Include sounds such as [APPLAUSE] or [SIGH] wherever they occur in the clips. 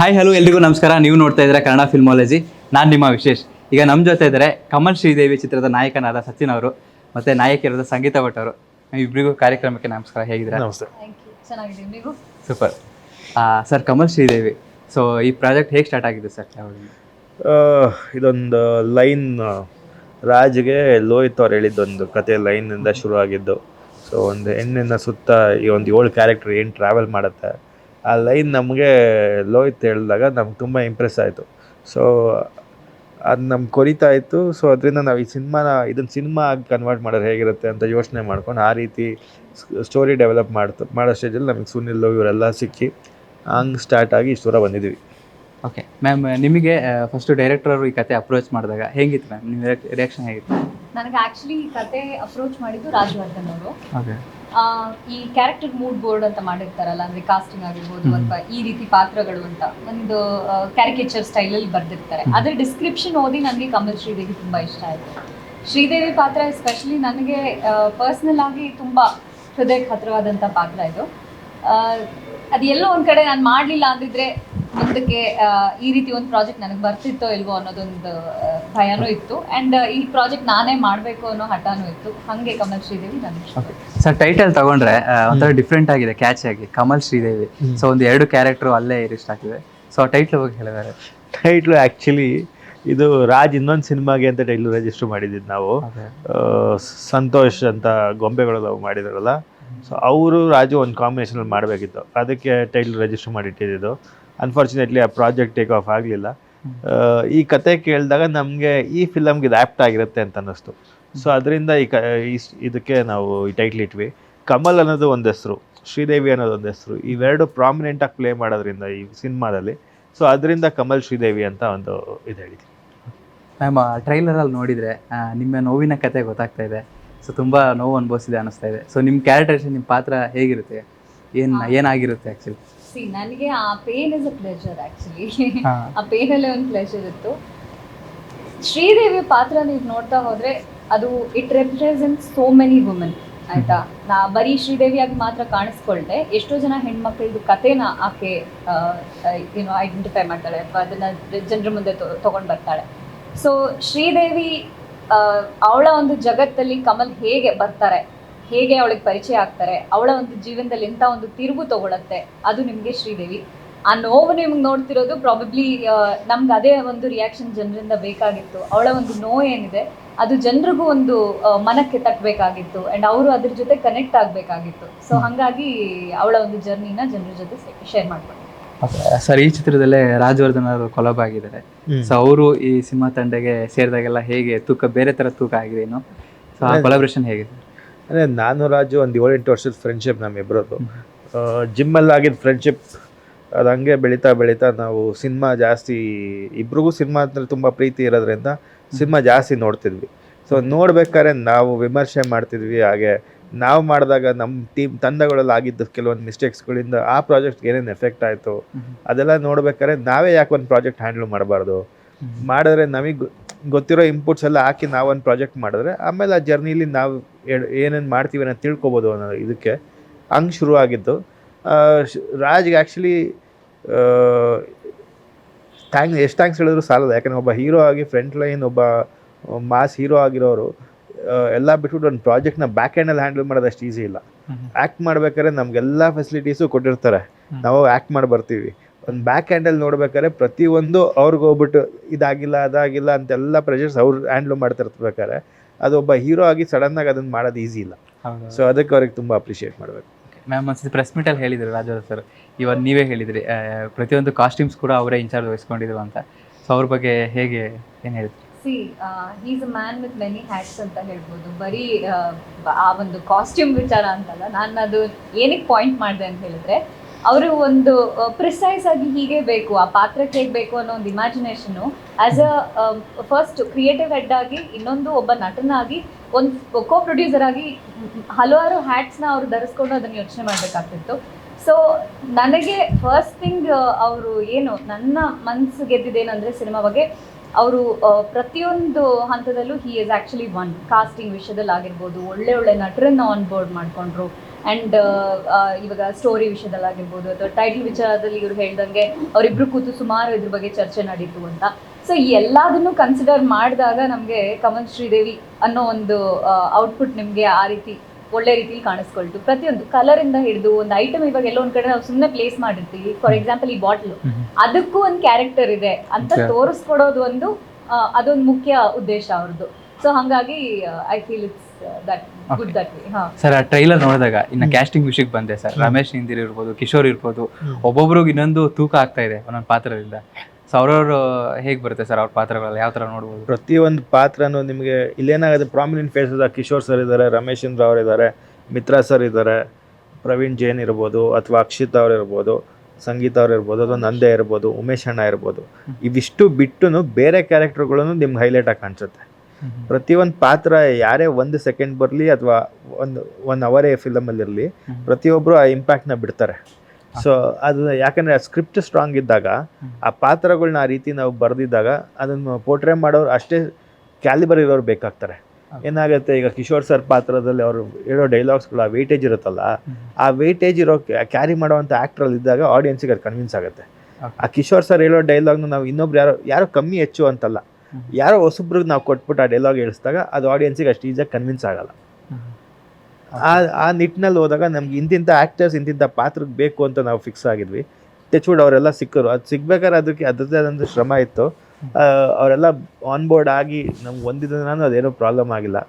Hi hello ಎಲ್ರಿಗೂ ನಮಸ್ಕಾರ. ನೀವು ನೋಡ್ತಾ ಇದ್ದೀರಾ ಕನ್ನಡ ಫಿಲ್ಮಾಲಜಿ ನಾನು ನಿಮ್ಮ ವಿಶೇಷ್. ಈಗ ನಮ್ಮ ಜೊತೆ ಇದ್ದಾರೆ ಕಮಲ್ ಶ್ರೀದೇವಿ ಚಿತ್ರದ ನಾಯಕನಾದ ಸಚಿನ್ ಅವರು ಮತ್ತು ನಾಯಕಿಯರಾದ ಸಂಗೀತ ಭಟ್ ಅವರು. ಇಬ್ಬರಿಗೂ ಕಾರ್ಯಕ್ರಮಕ್ಕೆ ನಮಸ್ಕಾರ. ಹೇಗಿದ್ದೀರಾ? ನಮಸ್ತೆ. ಥ್ಯಾಂಕ್ ಯು ಚೆನ್ನಾಗಿದ್ದೀನಿ ನೀವು? Super sir Kamal Sridevi. So ಈ ಪ್ರಾಜೆಕ್ಟ್ ಹೇಗೆ ಸ್ಟಾರ್ಟ್ ಆಗಿದೆ ಸರ್ ಆ, ಇದೊಂದು ಲೈನ್ ರಾಜ್ಗೆ ಲೋಹಿತ್ ಅವ್ರು ಹೇಳಿದ್ದೊಂದು ಕತೆ ಲೈನಿಂದ ಶುರು ಆಗಿದ್ದು ಸೊ ಒಂದು ಹೆಣ್ಣಿನ ಸುತ್ತ ಈ ಒಂದು ಏಳು ಕ್ಯಾರೆಕ್ಟರ್ ಏನು ಟ್ರಾವೆಲ್ ಮಾಡುತ್ತೆ ಆ ಲೈನ್ ನಮಗೆ ಲೋಹಿತ್ ಹೇಳಿದಾಗ ನಮ್ಗೆ ತುಂಬ ಇಂಪ್ರೆಸ್ ಆಯಿತು. ಸೊ ಅದು ನಮ್ಗೆ ಕೊರಿತಾ ಇತ್ತು. ಸೊ ಅದರಿಂದ ನಾವು ಈ ಸಿನಿಮಾನ ಇದನ್ನು ಸಿನಿಮಾ ಆಗಿ ಕನ್ವರ್ಟ್ ಮಾಡೋದು ಹೇಗಿರುತ್ತೆ ಅಂತ ಯೋಚನೆ ಮಾಡ್ಕೊಂಡು ಆ ರೀತಿ ಸ್ಟೋರಿ ಡೆವಲಪ್ ಮಾಡ್ತು ಮಾಡೋ ಸ್ಟೇಜಲ್ಲಿ ನಮಗೆ ಸುನಿಲ್ ಇವರೆಲ್ಲ ಸಿಕ್ಕಿ ಹಂಗೆ ಸ್ಟಾರ್ಟ್ ಆಗಿ ಇಷ್ಟು ದೂರ ಬಂದಿದ್ದೀವಿ ಓಕೆ ಮ್ಯಾಮ್ ನಿಮಗೆ ಫಸ್ಟು ಡೈರೆಕ್ಟರ್ ಅವರು ಈ ಕತೆ ಅಪ್ರೋಚ್ ಮಾಡಿದಾಗ ಹೇಗಿತ್ತು ಮ್ಯಾಮ್ ನಿಮ್ಮ ರಿಯಾಕ್ಷನ್ ಹೇಗಿತ್ತು? ನನಗೆ ಆ್ಯಕ್ಚುಲಿ ಈ ಕತೆ ಅಪ್ರೋಚ್ ಮಾಡಿದ್ದು ರಾಜವರ್ಧನ್ ಅವರು. ಓಕೆ ಈ ಕ್ಯಾರೆಕ್ಟರ್ ಮೂಡ್ ಬೋರ್ಡ್ ಅಂತ ಮಾಡಿರ್ತಾರಲ್ಲ ಅಂದ್ರೆ ಕಾಸ್ಟಿಂಗ್ ಆಗಿರ್ಬೋದು ಅಥವಾ ಈ ರೀತಿ ಪಾತ್ರಗಳು ಅಂತ ಒಂದು ಕ್ಯಾರಿಕೇಚರ್ ಸ್ಟೈಲಲ್ಲಿ ಬರ್ದಿರ್ತಾರೆ. ಅದ್ರ ಡಿಸ್ಕ್ರಿಪ್ಷನ್ ಓದಿ ನನಗೆ ಕಮಲ್ ಶ್ರೀದೇವಿ ತುಂಬಾ ಇಷ್ಟ ಆಯಿತು. ಶ್ರೀದೇವಿ ಪಾತ್ರ ಎಸ್ಪೆಷಲಿ ನನಗೆ ಪರ್ಸ್ನಲ್ ಆಗಿ ತುಂಬಾ ಹೃದಯಕ್ಕೆ ಹತ್ರವಾದಂಥ ಪಾತ್ರ ಇದು. ಅದು ಎಲ್ಲೋ ಒಂದ್ ಕಡೆ ನಾನು ಮಾಡಲಿಲ್ಲ ಅಂದಿದ್ರೆ ಮುಂದಕ್ಕೆ ಈ ರೀತಿ ಒಂದು ಪ್ರಾಜೆಕ್ಟ್ ನನಗೆ ಬರ್ತಿತ್ತೋ ಇಲ್ವೋ ಅನ್ನೋದೊಂದು ಭಯನೂ ಇತ್ತು. ಆ್ಯಂಡ್ ಈ ಪ್ರಾಜೆಕ್ಟ್ ನಾನೇ ಮಾಡಬೇಕು ಅನ್ನೋ ಹಠನೂ ಇತ್ತು. ಹಾಗೆ ಕಮಲ್ ಶ್ರೀದೇವಿ ನನಗೆ ಸರ್ ಟೈಟಲ್ ತಗೊಂಡ್ರೆ ಒಂಥರ ಡಿಫ್ರೆಂಟ್ ಆಗಿದೆ ಕ್ಯಾಚ್ ಆಗಿ. ಕಮಲ್ ಶ್ರೀದೇವಿ. ಸೊ ಒಂದು ಎರಡು ಕ್ಯಾರೆಕ್ಟರ್ ಅಲ್ಲೇ ಇರಿಸ್ಟ್ ಆಗ್ತಿದೆ. ಸೊ ಟೈಟ್ಲ್ ಬಗ್ಗೆ ಹೇಳಿದ್ದಾರೆ ಟೈಟ್ಲು ಆ್ಯಕ್ಚುಲಿ ಇದು ರಾಜ್ ಇನ್ನೊಂದು ಸಿನಿಮಾಗೆ ಅಂತ ಟೈಟ್ಲು ರಿಜಿಸ್ಟರ್ ಮಾಡಿದ್ದಿದ್ದು ನಾವು. ಸಂತೋಷ್ ಅಂತ ಗೊಂಬೆಗಳು ನಾವು ಮಾಡಿದ್ರಲ್ಲ. ಸೊ ಅವರು ರಾಜು ಒಂದು ಕಾಂಬಿನೇಷನಲ್ಲಿ ಮಾಡಬೇಕಿತ್ತು. ಅದಕ್ಕೆ ಟೈಟ್ಲ್ ರಿಜಿಸ್ಟರ್ ಮಾಡಿ ಇಟ್ಟಿದ್ದು ಅನ್ಫಾರ್ಚುನೇಟ್ಲಿ ಆ ಪ್ರಾಜೆಕ್ಟ್ ಟೇಕ್ ಆಫ್ ಆಗಲಿಲ್ಲ. ಈ ಕತೆ ಕೇಳಿದಾಗ ನಮಗೆ ಈ ಫಿಲಮ್ಗೆ ಇದು ಆ್ಯಪ್ಟ್ ಆಗಿರುತ್ತೆ ಅಂತ ಅನ್ನಿಸ್ತು. ಸೊ ಅದರಿಂದ ಈ ಕ ಇದಕ್ಕೆ ನಾವು ಈ ಟೈಟ್ಲ್ ಇಟ್ವಿ. ಕಮಲ್ ಅನ್ನೋದು ಒಂದು ಹೆಸರು ಶ್ರೀದೇವಿ ಅನ್ನೋದು ಒಂದು ಹೆಸರು. ಇವೆರಡು ಪ್ರಾಮಿನೆಂಟಾಗಿ ಪ್ಲೇ ಮಾಡೋದ್ರಿಂದ ಈ ಸಿನಿಮಾದಲ್ಲಿ. ಸೊ ಅದರಿಂದ ಕಮಲ್ ಶ್ರೀದೇವಿ ಅಂತ ಒಂದು ಇದು ಹೇಳಿದ್ವಿ. ಮ್ಯಾಮ್ ಟ್ರೈಲರಲ್ಲಿ ನೋಡಿದರೆ ನಿಮ್ಮ ನೋವಿನ ಕತೆ ಗೊತ್ತಾಗ್ತಾ ಇದೆ. ಸೊ ತುಂಬ ನೋವು ಅನುಭವಿಸಿದೆ ಅನ್ನಿಸ್ತಾ ಇದೆ. ಸೊ ನಿಮ್ಮ ಕ್ಯಾರೆಕ್ಟರ್ ನಿಮ್ಮ ಪಾತ್ರ ಹೇಗಿರುತ್ತೆ? ಏನು ಏನಾಗಿರುತ್ತೆ ಆ್ಯಕ್ಚುಲಿ ಸಿ ನನಗೆ ಆ pain is a pleasure actually ಆ ಪೇನಲ್ಲೇ ಒಂದು ಪ್ಲೆಷರ್ ಇತ್ತು. ಶ್ರೀದೇವಿ ಪಾತ್ರ ನೀವು ನೋಡ್ತಾ ಹೋದ್ರೆ ಅದು it represent so many women ಆಯ್ತಾ? ನಾ ಬರೀ ಶ್ರೀದೇವಿಯಾಗಿ ಮಾತ್ರ ಕಾಣಿಸ್ಕೊಳ್ದೆ. ಎಷ್ಟೋ ಜನ ಹೆಣ್ಮಕ್ಳದ್ದು ಕಥೆನ ಆಕೆ ಏನೋ ಐಡೆಂಟಿಫೈ ಮಾಡ್ತಾಳೆ ಅಥವಾ ಅದನ್ನ ಜನರ ಮುಂದೆ ತಗೊಂಡು ಬರ್ತಾಳೆ. ಸೊ ಶ್ರೀದೇವಿ ಅವಳ ಒಂದು ಜಗತ್ತಲ್ಲಿ ಕಮಲ್ ಹೇಗೆ ಬರ್ತಾರೆ? ಹೇಗೆ ಅವಳಿಗೆ ಪರಿಚಯ ಆಗ್ತಾರೆ ಅವಳ ಒಂದು ಜೀವನದಲ್ಲಿ ಎಂಥ ಒಂದು ತಿರುವು ತಗೊಳತ್ತೆ ಅದು ನಿಮಗೆ ಶ್ರೀದೇವಿ. ಆ ನೋವು ನಿಮ್ಗೆ ನೋಡ್ತಿರೋದು ಪ್ರಾಬಬ್ಲಿ ನಮ್ಗೆ ಅದೇ ಒಂದು ರಿಯಾಕ್ಷನ್ ಜನರಿಂದ ಬೇಕಾಗಿತ್ತು. ಅವಳ ಒಂದು ನೋವು ಏನಿದೆ ಅದು ಜನರಿಗೂ ಒಂದು ಮನಕ್ಕೆ ತಟ್ಟಬೇಕಾಗಿತ್ತು ಆ್ಯಂಡ್ ಅವರು ಅದ್ರ ಜೊತೆ ಕನೆಕ್ಟ್ ಆಗಬೇಕಾಗಿತ್ತು. ಸೊ ಹಾಗಾಗಿ ಅವಳ ಒಂದು ಜರ್ನಿನ ಜನರ ಜೊತೆ ಶೇರ್ ಮಾಡ್ಕೊಂಡು ಸರ್ ಈ ಚಿತ್ರದಲ್ಲೇ ರಾಜವರ್ಧನ್ ಅವರು ಕೊಲಬ್ ಆಗಿದ್ದಾರೆ. ಸೊ ಅವರು ಈ ಸಿನಿಮಾ ತಂಡಗೆ ಸೇರಿದಾಗೆಲ್ಲ ಹೇಗೆ ತೂಕ ಬೇರೆ ತರ ತೂಕ ಆಗಿದೆ ಏನು? ಸೊ ಆ ಕೊಲಾಬ್ರೇಷನ್ ಹೇಗೆ ಅಂದರೆ ನಾನು ರಾಜು ಒಂದು ಏಳೆಂಟು ವರ್ಷದ ಫ್ರೆಂಡ್ಶಿಪ್ ನಮ್ಮಿಬ್ಬರದ್ದು ಜಿಮ್ಮಲ್ಲಿ ಆಗಿದ್ದ ಫ್ರೆಂಡ್ಶಿಪ್ ಅದು ಹಂಗೆ ಬೆಳೀತಾ ಬೆಳೀತಾ ನಾವು ಸಿನಿಮಾ ಜಾಸ್ತಿ ಇಬ್ರಿಗೂ ಸಿನಿಮಾ ಅಂದರೆ ತುಂಬ ಪ್ರೀತಿ ಇರೋದ್ರಿಂದ ಸಿನಿಮಾ ಜಾಸ್ತಿ ನೋಡ್ತಿದ್ವಿ. ಸೊ ನೋಡ್ಬೇಕಾದ್ರೆ ನಾವು ವಿಮರ್ಶೆ ಮಾಡ್ತಿದ್ವಿ ಹಾಗೆ ನಾವು ಮಾಡಿದಾಗ ನಮ್ಮ ಟೀಮ್ ತಂಡಗಳಲ್ಲಿ ಆಗಿದ್ದ ಕೆಲವೊಂದು ಮಿಸ್ಟೇಕ್ಸ್ಗಳಿಂದ ಆ ಪ್ರಾಜೆಕ್ಟ್ಗೆ ಏನೇನು ಎಫೆಕ್ಟ್ ಆಯಿತು ಅದೆಲ್ಲ ನೋಡ್ಬೇಕಾದ್ರೆ ನಾವೇ ಯಾಕೆ ಒಂದು ಪ್ರಾಜೆಕ್ಟ್ ಹ್ಯಾಂಡಲ್ ಮಾಡಬಾರ್ದು? ಮಾಡಿದ್ರೆ ನಮಗೆ ಗೊತ್ತಿರೋ ಇನ್ಪುಟ್ಸ್ ಎಲ್ಲ ಹಾಕಿ ನಾವೊಂದು ಪ್ರಾಜೆಕ್ಟ್ ಮಾಡಿದ್ರೆ ಆಮೇಲೆ ಆ ಜರ್ನಿಲಿ ನಾವು ಏನೇನು ಮಾಡ್ತೀವಿ ಅನ್ನೋದು ತಿಳ್ಕೊಬೋದು ಅನ್ನೋ ಇದಕ್ಕೆ ಹಂಗೆ ಶುರು ಆಗಿದ್ದು ಆ, ಶ್- ರಾಜ್ಗೆ ಆ್ಯಕ್ಚುಲಿ ಥ್ಯಾಂಕ್ಸ್ ಎಷ್ಟು ಥ್ಯಾಂಕ್ಸ್ ಹೇಳಿದ್ರು ಸಾಲಲ್ಲ. ಯಾಕಂದರೆ ಒಬ್ಬ ಹೀರೋ ಆಗಿ ಫ್ರಂಟ್ ಲೈನ್ ಒಬ್ಬ ಮಾಸ್ ಹೀರೋ ಆಗಿರೋರು ಎಲ್ಲ ಬಿಟ್ಬಿಟ್ಟು ಒಂದು ಪ್ರಾಜೆಕ್ಟ್ನ ಬ್ಯಾಕ್ ಹ್ಯಾಂಡಲ್ಲಿ ಹ್ಯಾಂಡಲ್ ಮಾಡೋದು ಅಷ್ಟು ಈಸಿ ಇಲ್ಲ. ಆ್ಯಕ್ಟ್ ಮಾಡ್ಬೇಕಾದ್ರೆ ನಮಗೆಲ್ಲ ಫೆಸಿಲಿಟೀಸು ಕೊಟ್ಟಿರ್ತಾರೆ. ನಾವು ಆ್ಯಕ್ಟ್ ಮಾಡಿ ಬರ್ತೀವಿ ಒಂದು ಬ್ಯಾಕ್ ಹ್ಯಾಂಡಲ್ ನೋಡ್ಬೇಕಾದ್ರೆ ಪ್ರತಿಯೊಂದು ಅವ್ರಿಗೆ ಹೋಗ್ಬಿಟ್ಟು ಇದಾಗಿಲ್ಲ ಅದಾಗಿಲ್ಲ ಅಂತೆಲ್ಲ ಪ್ರೆಷರ್ಸ್ ಅವ್ರು ಹ್ಯಾಂಡ್ಲ್ ಮಾಡ್ತಿರ್ಬೇಕಾದ್ರೆ ಅದು ಒಬ್ಬ ಹೀರೋ ಆಗಿ ಸಡನ್ನಾಗಿ ಅದನ್ನು ಮಾಡೋದು ಈಸಿ ಇಲ್ಲ. ಹೌದು. ಸೊ ಅದಕ್ಕೆ ಅವ್ರಿಗೆ ತುಂಬ ಅಪ್ರಿಷಿಯೇಟ್ ಮಾಡಬೇಕು. ಮ್ಯಾಮ್ ಒಂದ್ಸತಿ ಪ್ರೆಸ್ ಮೀಟಲ್ಲಿ ಹೇಳಿದ್ರು ರಾಜ ಸರ್. ಇವಾಗ ನೀವೇ ಹೇಳಿದ್ರಿ ಪ್ರತಿಯೊಂದು ಕಾಸ್ಟ್ಯೂಮ್ಸ್ ಕೂಡ ಅವರೇ ಇನ್ಚಾರ್ಜ್ ವಹಿಸ್ಕೊಂಡಿದ್ರು ಅಂತ. ಸೊ ಅವ್ರ ಬಗ್ಗೆ ಹೇಗೆ ಏನು ಹೇಳ್ತೀರಿ see is a man with many hats ಅಂತ ಹೇಳ್ಬೋದು. ಬರೀ ಆ, ಆ ಒಂದು ಕಾಸ್ಟ್ಯೂಮ್ ವಿಚಾರ ಅಂತಲ್ಲ. ನಾನು ಅದು ಏನಕ್ಕೆ ಪಾಯಿಂಟ್ ಮಾಡಿದೆ ಅಂತ ಹೇಳಿದ್ರೆ ಅವರು ಒಂದು ಪ್ರಿಸೈಸ್ ಆಗಿ ಹೀಗೆ ಬೇಕು, ಆ ಪಾತ್ರಕ್ಕೆ ಹೇಗೆ ಬೇಕು ಅನ್ನೋ ಒಂದು imagination as a first creative head ಆಗಿ ಇನ್ನೊಂದು ಒಬ್ಬ ನಟನಾಗಿ, ಒಂದು ಕೋ ಪ್ರೊಡ್ಯೂಸರ್ ಆಗಿ ಹಲವಾರು ಹ್ಯಾಟ್ಸ್ನ ಅವರು ಧರಿಸ್ಕೊಂಡು ಅದನ್ನು ಯೋಚನೆ ಮಾಡಬೇಕಾಗ್ತಿತ್ತು. ಸೊ ನನಗೆ ಫಸ್ಟ್ ಥಿಂಗ್ ಅವರು ಏನು, ನನ್ನ ಮನಸ್ಸು ಗೆದ್ದಿದ್ದೇನೆಂದರೆ ಸಿನಿಮಾ ಬಗ್ಗೆ, ಅವರು ಪ್ರತಿಯೊಂದು ಹಂತದಲ್ಲೂ he is actually on casting ವಿಷಯದಲ್ಲಿ ಆಗಿರ್ಬೋದು ಒಳ್ಳೆ ಒಳ್ಳೆ ನಟರನ್ನ ಆನ್ ಬೋರ್ಡ್ ಮಾಡಿಕೊಂಡ್ರು. ಆ್ಯಂಡ್ ಇವಾಗ ಸ್ಟೋರಿ ವಿಷಯದಲ್ಲಾಗಿರ್ಬೋದು ಅಥವಾ ಟೈಟಲ್ ವಿಚಾರದಲ್ಲಿ ಇವ್ರು ಹೇಳ್ದಂಗೆ ಅವರಿಬ್ರು ಕೂತು ಸುಮಾರು ಇದ್ರ ಬಗ್ಗೆ ಚರ್ಚೆ ನಡೀತು ಅಂತ. ಸೊ ಈ ಎಲ್ಲದನ್ನು ಕನ್ಸಿಡರ್ ಮಾಡಿದಾಗ ನಮಗೆ ಕಮಲ್ ಶ್ರೀದೇವಿ ಅನ್ನೋ ಒಂದು ಔಟ್ಪುಟ್ ನಿಮಗೆ ಆ ರೀತಿ ಒಳ್ಳೆ ರೀತಿಲಿ ಕಾಣಿಸ್ಕೊಳ್ತು. ಪ್ರತಿಯೊಂದು ಕಲರಿಂದ ಹಿಡಿದು ಒಂದು ಐಟಮ್ ಇವಾಗ ಎಲ್ಲೋ ಒಂದ್ ಕಡೆ ನಾವು ಸುಮ್ಮನೆ ಪ್ಲೇಸ್ ಮಾಡಿರ್ತೀವಿ. ಫಾರ್ ಎಕ್ಸಾಂಪಲ್ ಈ ಬಾಟ್ಲು ಅದಕ್ಕೂ ಒಂದು ಕ್ಯಾರೆಕ್ಟರ್ ಇದೆ ಅಂತ. ತೋರಿಸ್ಕೊಡೋದು ಒಂದು ಅದೊಂದು ಮುಖ್ಯ ಉದ್ದೇಶ ಅವ್ರದ್ದು ಸೊ ಹಾಗಾಗಿ I feel it's that good that way ಹಾ. ಸರ್ ಆ ಟ್ರೈಲರ್ ನೋಡಿದಾಗ ಇನ್ನು ಕ್ಯಾಸ್ಟಿಂಗ್ ವಿಷಯಕ್ಕೆ ಬಂದೆ ಸರ್ ರಮೇಶ್ ಇಂದಿರ್ ಇರ್ಬೋದು ಕಿಶೋರ್ ಇರ್ಬೋದು ಒಬ್ಬೊಬ್ರಿಗೆ ಇನ್ನೊಂದು ತೂಕ ಆಗ್ತಾ ಇದೆ ಒಂದೊಂದು ಪಾತ್ರದಿಂದ. ಸೊ ಅವ್ರವ್ರು ಹೇಗೆ ಬರುತ್ತೆ ಸರ್ ಅವ್ರ ಪಾತ್ರಗಳೆಲ್ಲ ಯಾವ ಥರ ನೋಡ್ಬೋದು? ಪ್ರತಿಯೊಂದು ಪಾತ್ರನೂ ನಿಮಗೆ ಇಲ್ಲೇನಾಗುತ್ತೆ ಪ್ರಾಮಿನೆಂಟ್ ಫೇಸಸ್ ಕಿಶೋರ್ ಸರ್ ಇದ್ದಾರೆ ರಮೇಶ್ ಚಂದ್ರ ಅವರು ಇದ್ದಾರೆ ಮಿತ್ರಾ ಸರ್ ಇದ್ದಾರೆ ಪ್ರವೀಣ್ ಜೈನ್ ಇರ್ಬೋದು ಅಥವಾ ಅಕ್ಷಿತ್ ಅವ್ರು ಇರ್ಬೋದು ಸಂಗೀತ ಅವ್ರು ಇರ್ಬೋದು ಅಥವಾ ನಂದೆ ಇರ್ಬೋದು ಉಮೇಶ್ ಅಣ್ಣ ಇರ್ಬೋದು. ಇವಿಷ್ಟು ಬಿಟ್ಟು ಬೇರೆ ಕ್ಯಾರೆಕ್ಟರ್ಗಳನ್ನು ನಿಮ್ಗೆ ಹೈಲೈಟ್ ಆಗಿ ಕಾಣಿಸುತ್ತೆ. ಪ್ರತಿಯೊಂದು ಪಾತ್ರ ಯಾರೇ ಒಂದು ಸೆಕೆಂಡ್ ಬರಲಿ ಅಥವಾ ಒಂದು ಒನ್ ಅವರೇ ಫಿಲಮಲ್ಲಿರಲಿ ಪ್ರತಿಯೊಬ್ಬರು ಆ ಇಂಪ್ಯಾಕ್ಟ್ನ ಬಿಡ್ತಾರೆ. ಸೊ ಅದು ಯಾಕಂದರೆ ಆ ಸ್ಕ್ರಿಪ್ಟ್ ಸ್ಟ್ರಾಂಗ್ ಇದ್ದಾಗ ಆ ಪಾತ್ರಗಳನ್ನ ಆ ರೀತಿ ನಾವು ಬರೆದಿದ್ದಾಗ ಅದನ್ನು ಪೋರ್ಟ್ರೇ ಮಾಡೋರು ಅಷ್ಟೇ ಕ್ಯಾಲಿಬರ್ ಇರೋರು ಬೇಕಾಗ್ತಾರೆ. ಏನಾಗುತ್ತೆ ಈಗ ಕಿಶೋರ್ ಸರ್ ಪಾತ್ರದಲ್ಲಿ ಅವರು ಹೇಳೋ ಡೈಲಾಗ್ಸ್ಗಳು ಆ ವೇಟೇಜ್ ಇರುತ್ತಲ್ಲ ಆ ವೇಟೇಜ್ ಇರೋ ಕ್ಯಾರಿ ಮಾಡೋವಂಥ ಆ್ಯಕ್ಟ್ರಲ್ಲಿ ಇದ್ದಾಗ ಆಡಿಯನ್ಸಿಗೆ ಅದು ಕನ್ವಿನ್ಸ್ ಆಗುತ್ತೆ. ಆ ಕಿಶೋರ್ ಸರ್ ಹೇಳೋ ಡೈಲಾಗ್ನ ನಾವು ಇನ್ನೊಬ್ರು ಯಾರೋ ಯಾರೋ ಕಮ್ಮಿ ಹೆಚ್ಚು ಅಂತಲ್ಲ. ಯಾರೋ ಹೊಸಬ್ರಿಗೆ ನಾವು ಕೊಟ್ಬಿಟ್ಟು ಆ ಡೈಲಾಗ್ ಹೇಳಿಸಿದಾಗ ಅದು ಆಡಿಯನ್ಸಿಗೆ ಅಷ್ಟು ಈಸಿಯಾಗಿ ಕನ್ವಿನ್ಸ್ ಆಗಲ್ಲ. ಆ ಆ ನಿಟ್ಟಿನಲ್ಲಿ ಹೋದಾಗ ನಮ್ಗೆ ಇಂತಿಂಥ ಆ್ಯಕ್ಟರ್ಸ್ ಇಂತಿಂಥ ಪಾತ್ರಕ್ಕೆ ಬೇಕು ಅಂತ ನಾವು ಫಿಕ್ಸ್ ಆಗಿದ್ವಿ. ಟಚ್ವುಡ್ ಅವರೆಲ್ಲ ಸಿಕ್ಕರು. ಅದು ಸಿಗ್ಬೇಕಾದ್ರೆ ಅದಕ್ಕೆ ಅದರದ್ದೇ ಆದಂಥ ಶ್ರಮ ಇತ್ತು. ಅವರೆಲ್ಲ ಆನ್ ಬೋರ್ಡ್ ಆಗಿ ನಮ್ಗೆ ಒಂದಿದ್ದಾನು ಅದೇನೂ ಪ್ರಾಬ್ಲಮ್ ಆಗಿಲ್ಲ.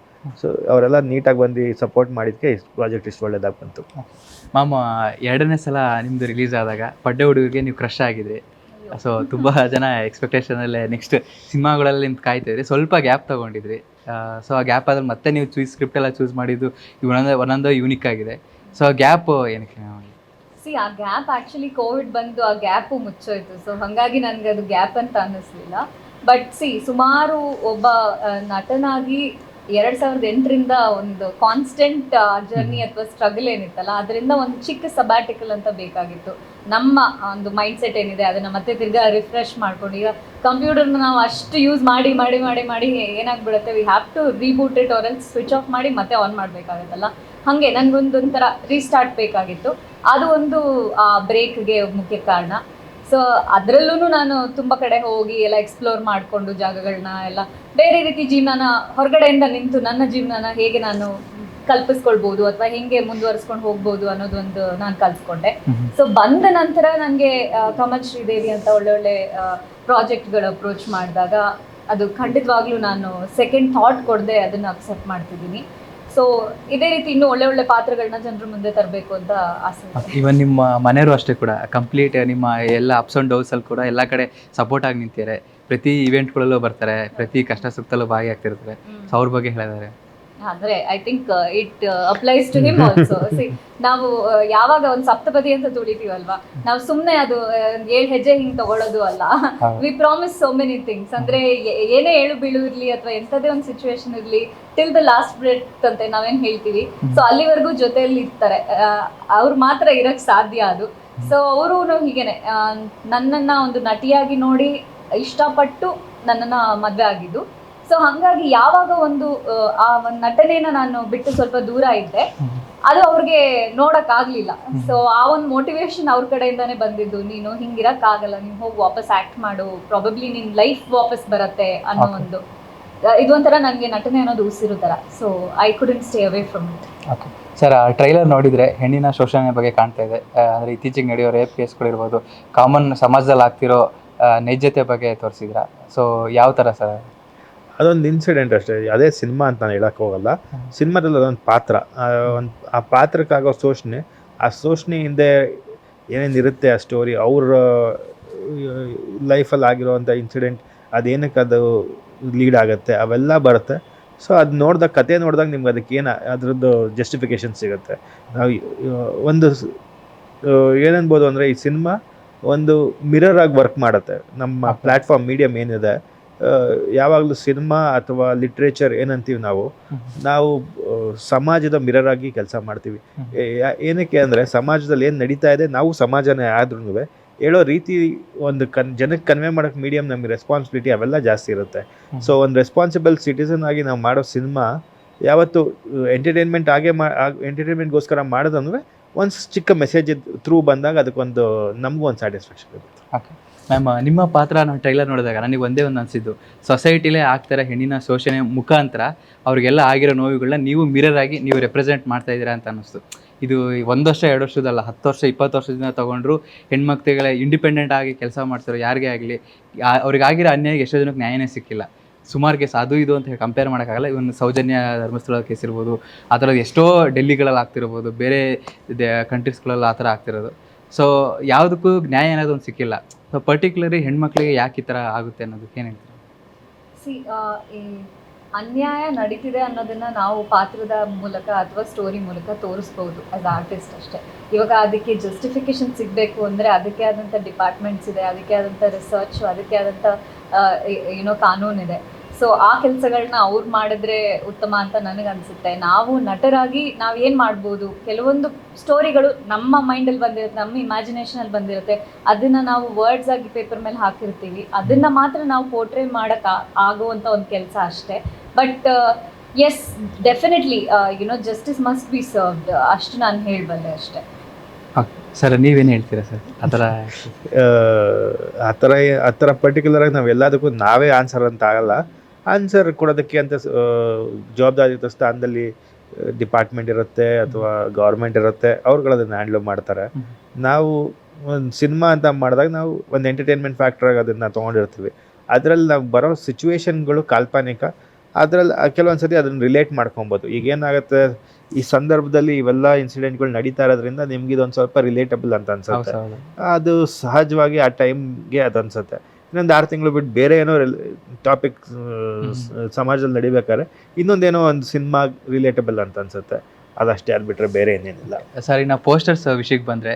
ಸೊ ಅವರೆಲ್ಲ ನೀಟಾಗಿ ಬಂದು ಸಪೋರ್ಟ್ ಮಾಡಿದ್ಕೆ ಇಷ್ಟು ಪ್ರಾಜೆಕ್ಟ್ ಇಷ್ಟು ಒಳ್ಳೇದಾಗಿ ಬಂತು. ಮಾಮ ಎರಡನೇ ಸಲ ನಿಮ್ಮದು ರಿಲೀಸ್ ಆದಾಗ ಪಡ್ಡೆ ಹುಡುಗರಿಗೆ ನೀವು ಕ್ರಶ್ ಆಗಿದ್ರಿ. ಸೊ ತುಂಬ ಜನ ಎಕ್ಸ್ಪೆಕ್ಟೇಷನಲ್ಲೇ ನೆಕ್ಸ್ಟ್ ಸಿನಿಮಾಗಳಲ್ಲಿ ನಿಮ್ಗೆ ಕಾಯ್ತಿದ್ರಿ ಸ್ವಲ್ಪ ಗ್ಯಾಪ್ ತಗೊಂಡಿದ್ರಿ. ಸೊ ಆ ಗ್ಯಾಪ್ ಆದ್ರೆ ಮತ್ತೆ ನೀವು ಚೂಸ್ ಸ್ಕ್ರಿಪ್ಟ್ ಎಲ್ಲ ಚೂಸ್ ಮಾಡಿದ್ದು ಒಂದೊಂದು ಒಂದೊಂದು ಯೂನಿಕ್ ಆಗಿದೆ. ಸೊ ಆ ಗ್ಯಾಪ್ ಏನಕ್ಕೆ ಸಿ ಆ ಗ್ಯಾಪ್ ಆ್ಯಕ್ಚುಲಿ ಕೋವಿಡ್ ಬಂದು ಆ ಗ್ಯಾಪು ಮುಚ್ಚೋಯ್ತು. ಸೊ ಹಾಗಾಗಿ ನನಗೆ ಅದು ಗ್ಯಾಪ್ ಅಂತ ಅನ್ನಿಸ್ಲಿಲ್ಲ. ಬಟ್ ಸಿ ಸುಮಾರು ಒಬ್ಬ ನಟನಾಗಿ ಎರಡ್ ಸಾವಿರದ ಎಂಟರಿಂದ ಒಂದು ಕಾನ್ಸ್ಟೆಂಟ್ ಜರ್ನಿ ಅಥವಾ ಸ್ಟ್ರಗಲ್ ಏನಿತ್ತಲ್ಲ, ಅದರಿಂದ ಒಂದು ಚಿಕ್ಕ ಸಬಾಟಿಕಲ್ ಅಂತ ಬೇಕಾಗಿತ್ತು. ನಮ್ಮ ಒಂದು ಮೈಂಡ್ ಸೆಟ್ ಏನಿದೆ, ಅದನ್ನ ಮತ್ತೆ ತಿರ್ಗಾ ರಿಫ್ರೆಶ್ ಮಾಡ್ಕೊಂಡು, ಈಗ ಕಂಪ್ಯೂಟರ್ನ ನಾವು ಅಷ್ಟು ಯೂಸ್ ಮಾಡಿ ಮಾಡಿ ಮಾಡಿ ಮಾಡಿ, ಏನಾಗ್ಬಿಡುತ್ತೆ we have to reboot it or switch off ಮಾಡಿ ಮತ್ತೆ ಆನ್ ಮಾಡಬೇಕಾಗುತ್ತಲ್ಲ. ಹಾಗೆ ನನಗೊಂದು ಒಂಥರ ರೀಸ್ಟಾರ್ಟ್ ಬೇಕಾಗಿತ್ತು. ಅದು ಒಂದು ಬ್ರೇಕ್ಗೆ ಮುಖ್ಯ ಕಾರಣ. ಸೊ ಅದರಲ್ಲೂ ನಾನು ತುಂಬ ಕಡೆ ಹೋಗಿ ಎಲ್ಲ ಎಕ್ಸ್ಪ್ಲೋರ್ ಮಾಡಿಕೊಂಡು ಜಾಗಗಳನ್ನ ಎಲ್ಲ ಬೇರೆ ರೀತಿ ಜೀವನನ ಹೊರಗಡೆಯಿಂದ ನಿಂತು ನನ್ನ ಜೀವನನ ಹೇಗೆ ನಾನು ಕಲ್ಪಿಸ್ಕೊಳ್ಬೋದು ಅಥವಾ ಹೆಂಗೆ ಮುಂದುವರಿಸ್ಕೊಂಡು ಹೋಗ್ಬೋದು ಅನ್ನೋದೊಂದು ನಾನು ಕಲ್ಸ್ಕೊಂಡೆ. ಸೊ ಬಂದ ನಂತರ ನನಗೆ ಕಮಲ್ ಶ್ರೀದೇವಿ ಅಂತ ಒಳ್ಳೆ ಒಳ್ಳೆ ಪ್ರಾಜೆಕ್ಟ್ಗಳು ಅಪ್ರೋಚ್ ಮಾಡಿದಾಗ ಅದು ಖಂಡಿತವಾಗ್ಲೂ ನಾನು ಸೆಕೆಂಡ್ ಥಾಟ್ ಕೊಡದೆ ಅದನ್ನು ಅಕ್ಸೆಪ್ಟ್ ಮಾಡ್ತಿದ್ದೀನಿ. ಸೊ ಇದೇ ರೀತಿ ಇನ್ನೂ ಒಳ್ಳೆ ಒಳ್ಳೆ ಪಾತ್ರಗಳನ್ನ ಜನರ ಮುಂದೆ ತರಬೇಕು ಅಂತ ಆಸೆ ಇದೆ. ಇವನ್ ನಿಮ್ಮ ಮನೆಯವರು ಅಷ್ಟೇ ಕೂಡ ಕಂಪ್ಲೀಟ್ ನಿಮ್ಮ ಎಲ್ಲ ಅಪ್ಸ್ ಆ್ಯಂಡ್ ಡೌನ್ಸಲ್ಲಿ ಕೂಡ ಎಲ್ಲ ಕಡೆ ಸಪೋರ್ಟ್ ಆಗಿ ನಿಂತಿದ್ದಾರೆ. ಪ್ರತಿ ಇವೆಂಟ್ಗಳಲ್ಲೂ ಬರ್ತಾರೆ ಪ್ರತಿ ಕಷ್ಟ ಸುಖದಲ್ಲೂ ಭಾಗಿಯಾಗ್ತಿರ್ತಾರೆ. ಸೊ ಅವ್ರ ಬಗ್ಗೆ ಹೇಳಿದ್ದಾರೆ? ಅಂದ್ರೆ I think it applies to him also see ನಾವು ಯಾವಾಗ ಒಂದು ಸಪ್ತಪದಿ ಅಂತ ತುಳಿತೀವಲ್ವಾ? ನಾವು ಸುಮ್ಮನೆ ಅದು ಏಳು ಹೆಜ್ಜೆ ಹಿಂಗ್ ತಗೊಳ್ಳೋದು ಅಲ್ಲ. We promise so many things ಅಂದ್ರೆ ಏನೇ ಏಳು ಬೀಳು ಇರ್ಲಿ ಅಥವಾ ಎಂಥದೇ ಒಂದು ಸಿಚುವೇಶನ್ ಇರ್ಲಿ ಟಿಲ್ ದ ಲಾಸ್ಟ್ ಬ್ರೆತ್ ಅಂತ ನಾವೇನ್ ಹೇಳ್ತೀವಿ. ಸೊ ಅಲ್ಲಿವರೆಗೂ ಜೊತೆಯಲ್ಲಿ ಇರ್ತಾರೆ. ಅವ್ರು ಮಾತ್ರ ಇರಕ್ ಸಾಧ್ಯ ಅದು. ಸೊ ಅವರು ಹೀಗೇನೆ. ನನ್ನನ್ನ ಒಂದು ನಟಿಯಾಗಿ ನೋಡಿ ಇಷ್ಟಪಟ್ಟು ನನ್ನನ್ನ ಮದ್ವೆ ಆಗಿದ್ದು. ಸೊ ಹಂಗಾಗಿ ಯಾವಾಗ ಒಂದು ಆ, ಒಂದು ನಟನೆನ ನಾನು ಬಿಟ್ಟು ಸ್ವಲ್ಪ ದೂರ ಇದ್ದೆ. ಅದು ಅವ್ರಿಗೆ ನೋಡಕ್ ಆಗ್ಲಿಲ್ಲ ಸೊ ಆ ಒಂದು ಮೋಟಿವೇಶನ್ ಅವ್ರ ಕಡೆಯಿಂದಾನೇ ಬಂದಿದ್ದು. ನೀನು ಹಿಂಗಿರಕ್ ಆಗಲ್ಲ ನೀನ್ ಹೋಗಿ ವಾಪಸ್ ಆಕ್ಟ್ ಮಾಡು. ಪ್ರಾಬಬ್ಲಿ ನಿನ್ ಲೈಫ್ ವಾಪಸ್ ಬರತ್ತೆ ಅನ್ನೋ ಒಂದು. ಇದೊಂಥರ ನನಗೆ ನಟನೆ ಅನ್ನೋದು ಉಸಿರು ತರ so I couldn't stay away from it okay sir ಆ ಟ್ರೈಲರ್ ನೋಡಿದರೆ ಹೆಣ್ಣಿನ ಶೋಷಣೆ ಬಗ್ಗೆ ಕಾಣ್ತಾ ಇದೆ. ಅಂದರೆ ಇತ್ತೀಚೆಗೆ ನಡೆಯೋ ರೇಪ್ ಕೇಸ್ಗಳಿರ್ಬೋದು ಕಾಮನ್ ಸಮಾಜದಲ್ಲಿ ಆಗ್ತಿರೋ ನೈಜತೆ ಬಗ್ಗೆ ತೋರಿಸಿದ್ರ? ಸೊ ಯಾವ ಥರ ಸರ್ ಅದೊಂದು ಇನ್ಸಿಡೆಂಟ್ ಅಷ್ಟೇ. ಅದೇ ಸಿನಿಮಾ ಅಂತ ನಾನು ಹೇಳಕ್ಕೆ ಹೋಗಲ್ಲ. ಸಿನಿಮಾದಲ್ಲಿ ಅದೊಂದು ಪಾತ್ರ. ಒಂದು ಆ ಪಾತ್ರಕ್ಕಾಗೋ ಶೋಷಣೆ ಆ ಶೋಷಣೆ ಹಿಂದೆ ಏನೇನು ಇರುತ್ತೆ ಆ ಸ್ಟೋರಿ ಅವ್ರ ಲೈಫಲ್ಲಿ ಆಗಿರೋವಂಥ ಇನ್ಸಿಡೆಂಟ್ ಅದೇನಕ್ಕೆ ಅದು ಲೀಡ್ ಆಗುತ್ತೆ ಅವೆಲ್ಲ ಬರುತ್ತೆ. ಸೊ ಅದು ನೋಡಿದಾಗ ಕತೆ ನೋಡಿದಾಗ ನಿಮ್ಗೆ ಅದಕ್ಕೆ ಏನು ಅದರದ್ದು ಜಸ್ಟಿಫಿಕೇಶನ್ ಸಿಗುತ್ತೆ. ನಾವು ಒಂದು ಏನನ್ಬೋದು ಅಂದರೆ ಈ ಸಿನಿಮಾ ಒಂದು ಮಿರರ್ ಆಗಿ ವರ್ಕ್ ಮಾಡುತ್ತೆ. ನಮ್ಮ ಪ್ಲಾಟ್ಫಾರ್ಮ್ ಪ್ಲ್ಯಾಟ್ಫಾರ್ಮ್ ಮೀಡಿಯಮ್ ಏನಿದೆ ಯಾವಾಗಲೂ ಸಿನಿಮಾ ಅಥವಾ ಲಿಟ್ರೇಚರ್ ಏನಂತೀವಿ ನಾವು ನಾವು ಸಮಾಜದ ಮಿರರ್ ಆಗಿ ಕೆಲಸ ಮಾಡ್ತೀವಿ. ಏನಕ್ಕೆ ಅಂದರೆ ಸಮಾಜದಲ್ಲಿ ಏನು ನಡೀತಾ ಇದೆ ನಾವು ಸಮಾಜನೇ ಆದ್ರೂ ಹೇಳೋ ರೀತಿ ಒಂದು ಕನ್ ಜನಕ್ಕೆ ಕನ್ವೆ ಮಾಡೋಕ್ಕೆ ಮೀಡಿಯಮ್ ನಮಗೆ ರೆಸ್ಪಾನ್ಸಿಬಿಲಿಟಿ ಅವೆಲ್ಲ ಜಾಸ್ತಿ ಇರುತ್ತೆ. ಸೊ ಒಂದು ರೆಸ್ಪಾನ್ಸಿಬಲ್ ಸಿಟಿಸನ್ ಆಗಿ ನಾವು ಮಾಡೋ ಸಿನಿಮಾ ಯಾವತ್ತು ಎಂಟರ್ಟೈನ್ಮೆಂಟ್ ಆಗೇ ಮಾ ಎಂಟರ್ಟೈನ್ಮೆಂಟ್ಗೋಸ್ಕರ ಮಾಡೋದಂದ್ರೆ ಒಂದು ಚಿಕ್ಕ ಮೆಸೇಜ್ ಥ್ರೂ ಬಂದಾಗ ಅದಕ್ಕೊಂದು ನಮಗೂ ಒಂದು ಸ್ಯಾಟಿಸ್ಫ್ಯಾಕ್ಷನ್ ಇರುತ್ತೆ. ಓಕೆ ಮ್ಯಾಮ್ ನಿಮ್ಮ ಪಾತ್ರ ನಾನು ಟ್ರೈಲರ್ ನೋಡಿದಾಗ ನನಗೆ ಒಂದೇ ಒಂದು ಅನಿಸಿದ್ದು. ಸೊಸೈಟಿಲೇ ಆಗ್ತಾರೆ ಹೆಣ್ಣಿನ ಶೋಷಣೆ ಮುಖಾಂತರ ಅವ್ರಿಗೆಲ್ಲ ಆಗಿರೋ ನೋವುಗಳನ್ನ ನೀವು ಮಿರರ್ ಆಗಿ ನೀವು ರೆಪ್ರೆಸೆಂಟ್ ಮಾಡ್ತಾ ಇದ್ದೀರಾ ಅಂತ ಅನ್ನಿಸ್ತು. ಇದು ಒಂದು ವರ್ಷ, ಎರಡು ವರ್ಷದಲ್ಲ, ಹತ್ತು ವರ್ಷ, ಇಪ್ಪತ್ತು ವರ್ಷದಿಂದ ತೊಗೊಂಡ್ರು ಹೆಣ್ಮಕ್ಳಿಗಳೇ ಇಂಡಿಪೆಂಡೆಂಟ್ ಆಗಿ ಕೆಲಸ ಮಾಡ್ತಾರೆ ಯಾರಿಗೇ ಆಗಲಿ ಅವ್ರಿಗಾಗಿರೋ ಅನ್ಯಾಯಕ್ಕೆ ಎಷ್ಟೋ ಜನಕ್ಕೆ ನ್ಯಾಯನೇ ಸಿಕ್ಕಿಲ್ಲ. ಸುಮಾರು ಕೇಸ್ ಅದು ಇದು ಅಂತ ಹೇಳಿ ಕಂಪೇರ್ ಮಾಡೋಕ್ಕಾಗಲ್ಲ. ಇವನ್ ಸೌಜನ್ಯ ಧರ್ಮಸ್ಥಳ ಕೇಸ್ ಇರ್ಬೋದು, ಆ ಥರದ್ದು ಎಷ್ಟೋ ಡೆಲ್ಲಿಗಳಲ್ಲಿ ಆಗ್ತಿರ್ಬೋದು, ಬೇರೆ ಕಂಟ್ರೀಸ್ಗಳಲ್ಲಿ ಆ ಥರ ಆಗ್ತಿರೋದು. ಸೊ ಯಾವುದಕ್ಕೂ ನ್ಯಾಯ ಅನ್ನೋದು ಒಂದು ಸಿಕ್ಕಿಲ್ಲ. ಸೊ ಪರ್ಟಿಕ್ಯುಲರಿ ಹೆಣ್ಮಕ್ಳಿಗೆ ಯಾಕೆ ಈ ಥರ ಆಗುತ್ತೆ ಅನ್ನೋದಕ್ಕೆ ಏನು ಸಿ ಈ ಅನ್ಯಾಯ ನಡೀತಿದೆ ಅನ್ನೋದನ್ನ ನಾವು ಪಾತ್ರದ ಮೂಲಕ ಅಥವಾ ಸ್ಟೋರಿ ಮೂಲಕ ತೋರಿಸ್ಬೋದು ಆಸ್ ಆರ್ಟಿಸ್ಟ್ ಅಷ್ಟೇ. ಇವಾಗ ಅದಕ್ಕೆ ಜಸ್ಟಿಫಿಕೇಶನ್ ಸಿಗಬೇಕು ಅಂದರೆ ಅದಕ್ಕೆ ಆದಂಥ ಡಿಪಾರ್ಟ್ಮೆಂಟ್ಸ್ ಇದೆ, ಅದಕ್ಕೆ ಆದಂಥ ರಿಸರ್ಚ್ ಅದಕ್ಕೆ ಆದಂಥ ಏನೋ ಕಾನೂನಿದೆ. ಸೊ ಆ ಕೆಲಸಗಳನ್ನ ಅವ್ರು ಮಾಡಿದ್ರೆ ಉತ್ತಮ ಅಂತ ನನಗನ್ಸುತ್ತೆ. ನಾವು ನಟರಾಗಿ ನಾವು ಏನು ಮಾಡ್ಬೋದು? ಕೆಲವೊಂದು ಸ್ಟೋರಿಗಳು ನಮ್ಮ ಮೈಂಡಲ್ಲಿ ಬಂದಿರುತ್ತೆ ನಮ್ಮ ಇಮ್ಯಾಜಿನೇಷನಲ್ಲಿ ಬಂದಿರುತ್ತೆ. ಅದನ್ನು ನಾವು ವರ್ಡ್ಸ್ ಆಗಿ ಪೇಪರ್ ಮೇಲೆ ಹಾಕಿರ್ತೀವಿ. ಅದನ್ನು ಮಾತ್ರ ನಾವು ಪೋರ್ಟ್ರೇ ಮಾಡೋಕ್ಕೆ ಆಗುವಂಥ ಒಂದು ಕೆಲಸ ಅಷ್ಟೇ. But yes definitely you know justice must be served ಅಷ್ಟು ನಾನು ಹೇಳಬಲ್ಲೆ ಅಷ್ಟೇ. ಸರ್ ನೀವೇನು ಹೇಳ್ತೀರಾ ಸರ್? ಆ ಥರ [LAUGHS] ಆ ಥರ ಆ ಥರ ಪರ್ಟಿಕ್ಯುಲರ್ ಆಗಿ ನಾವು ಎಲ್ಲದಕ್ಕೂ ನಾವೇ ಆನ್ಸರ್ ಅಂತ ಆಗಲ್ಲ. ಆನ್ಸರ್ ಕೊಡೋದಕ್ಕೆ ಅಂತ ಜವಾಬ್ದಾರಿಯುತ ಸ್ಥಾನದಲ್ಲಿ ಡಿಪಾರ್ಟ್ಮೆಂಟ್ ಇರುತ್ತೆ ಅಥವಾ ಗೌರ್ಮೆಂಟ್ ಇರುತ್ತೆ ಅವ್ರುಗಳು ಅದನ್ನು ಹ್ಯಾಂಡ್ಲ್ ಮಾಡ್ತಾರೆ ನಾವು ಒಂದು ಸಿನಿಮಾ ಅಂತ ಮಾಡಿದಾಗ ನಾವು ಒಂದು ಎಂಟರ್ಟೈನ್ಮೆಂಟ್ ಫ್ಯಾಕ್ಟ್ರಾಗಿ ಅದನ್ನು ತೊಗೊಂಡಿರ್ತೀವಿ. ಅದರಲ್ಲಿ ನಾವು ಬರೋ ಸಿಚುವೇಶನ್ಗಳು ಕಾಲ್ಪನಿಕ. ಅದರಲ್ಲಿ ಕೆಲವೊಂದು ಸತಿ ಅದನ್ನು ರಿಲೇಟ್ ಮಾಡ್ಕೊಬೋದು. ಈಗ ಏನಾಗುತ್ತೆ ಈ ಸಂದರ್ಭದಲ್ಲಿ ಇವೆಲ್ಲ ಇನ್ಸಿಡೆಂಟ್ಗಳು ನಡೀತಾ ಇರೋದ್ರಿಂದ ನಿಮ್ಗೆ ಇದೊಂದು ಸ್ವಲ್ಪ ರಿಲೇಟಬಲ್ ಅಂತ ಅನ್ಸುತ್ತೆ. ಅದು ಸಹಜವಾಗಿ ಆ ಟೈಮ್ಗೆ ಅದು ಅನ್ಸುತ್ತೆ. ಇನ್ನೊಂದು ಆರು ತಿಂಗಳು ಬಿಟ್ಟು ಬೇರೆ ಏನೋ ಟಾಪಿಕ್ ಸಮಾಜದಲ್ಲಿ ನಡಿಬೇಕಾದ್ರೆ ಇನ್ನೊಂದೇನೋ ಒಂದು ಸಿನಿಮಾ ರಿಲೇಟಬಲ್ ಅಂತ ಅನ್ಸುತ್ತೆ. ಅದಷ್ಟೇ ಅದು ಬಿಟ್ರೆ ಬೇರೆ ಏನೇನಿಲ್ಲ ಸರ್ ಇನ್ನು ಪೋಸ್ಟರ್ಸ್ ವಿಷಯಕ್ಕೆ ಬಂದ್ರೆ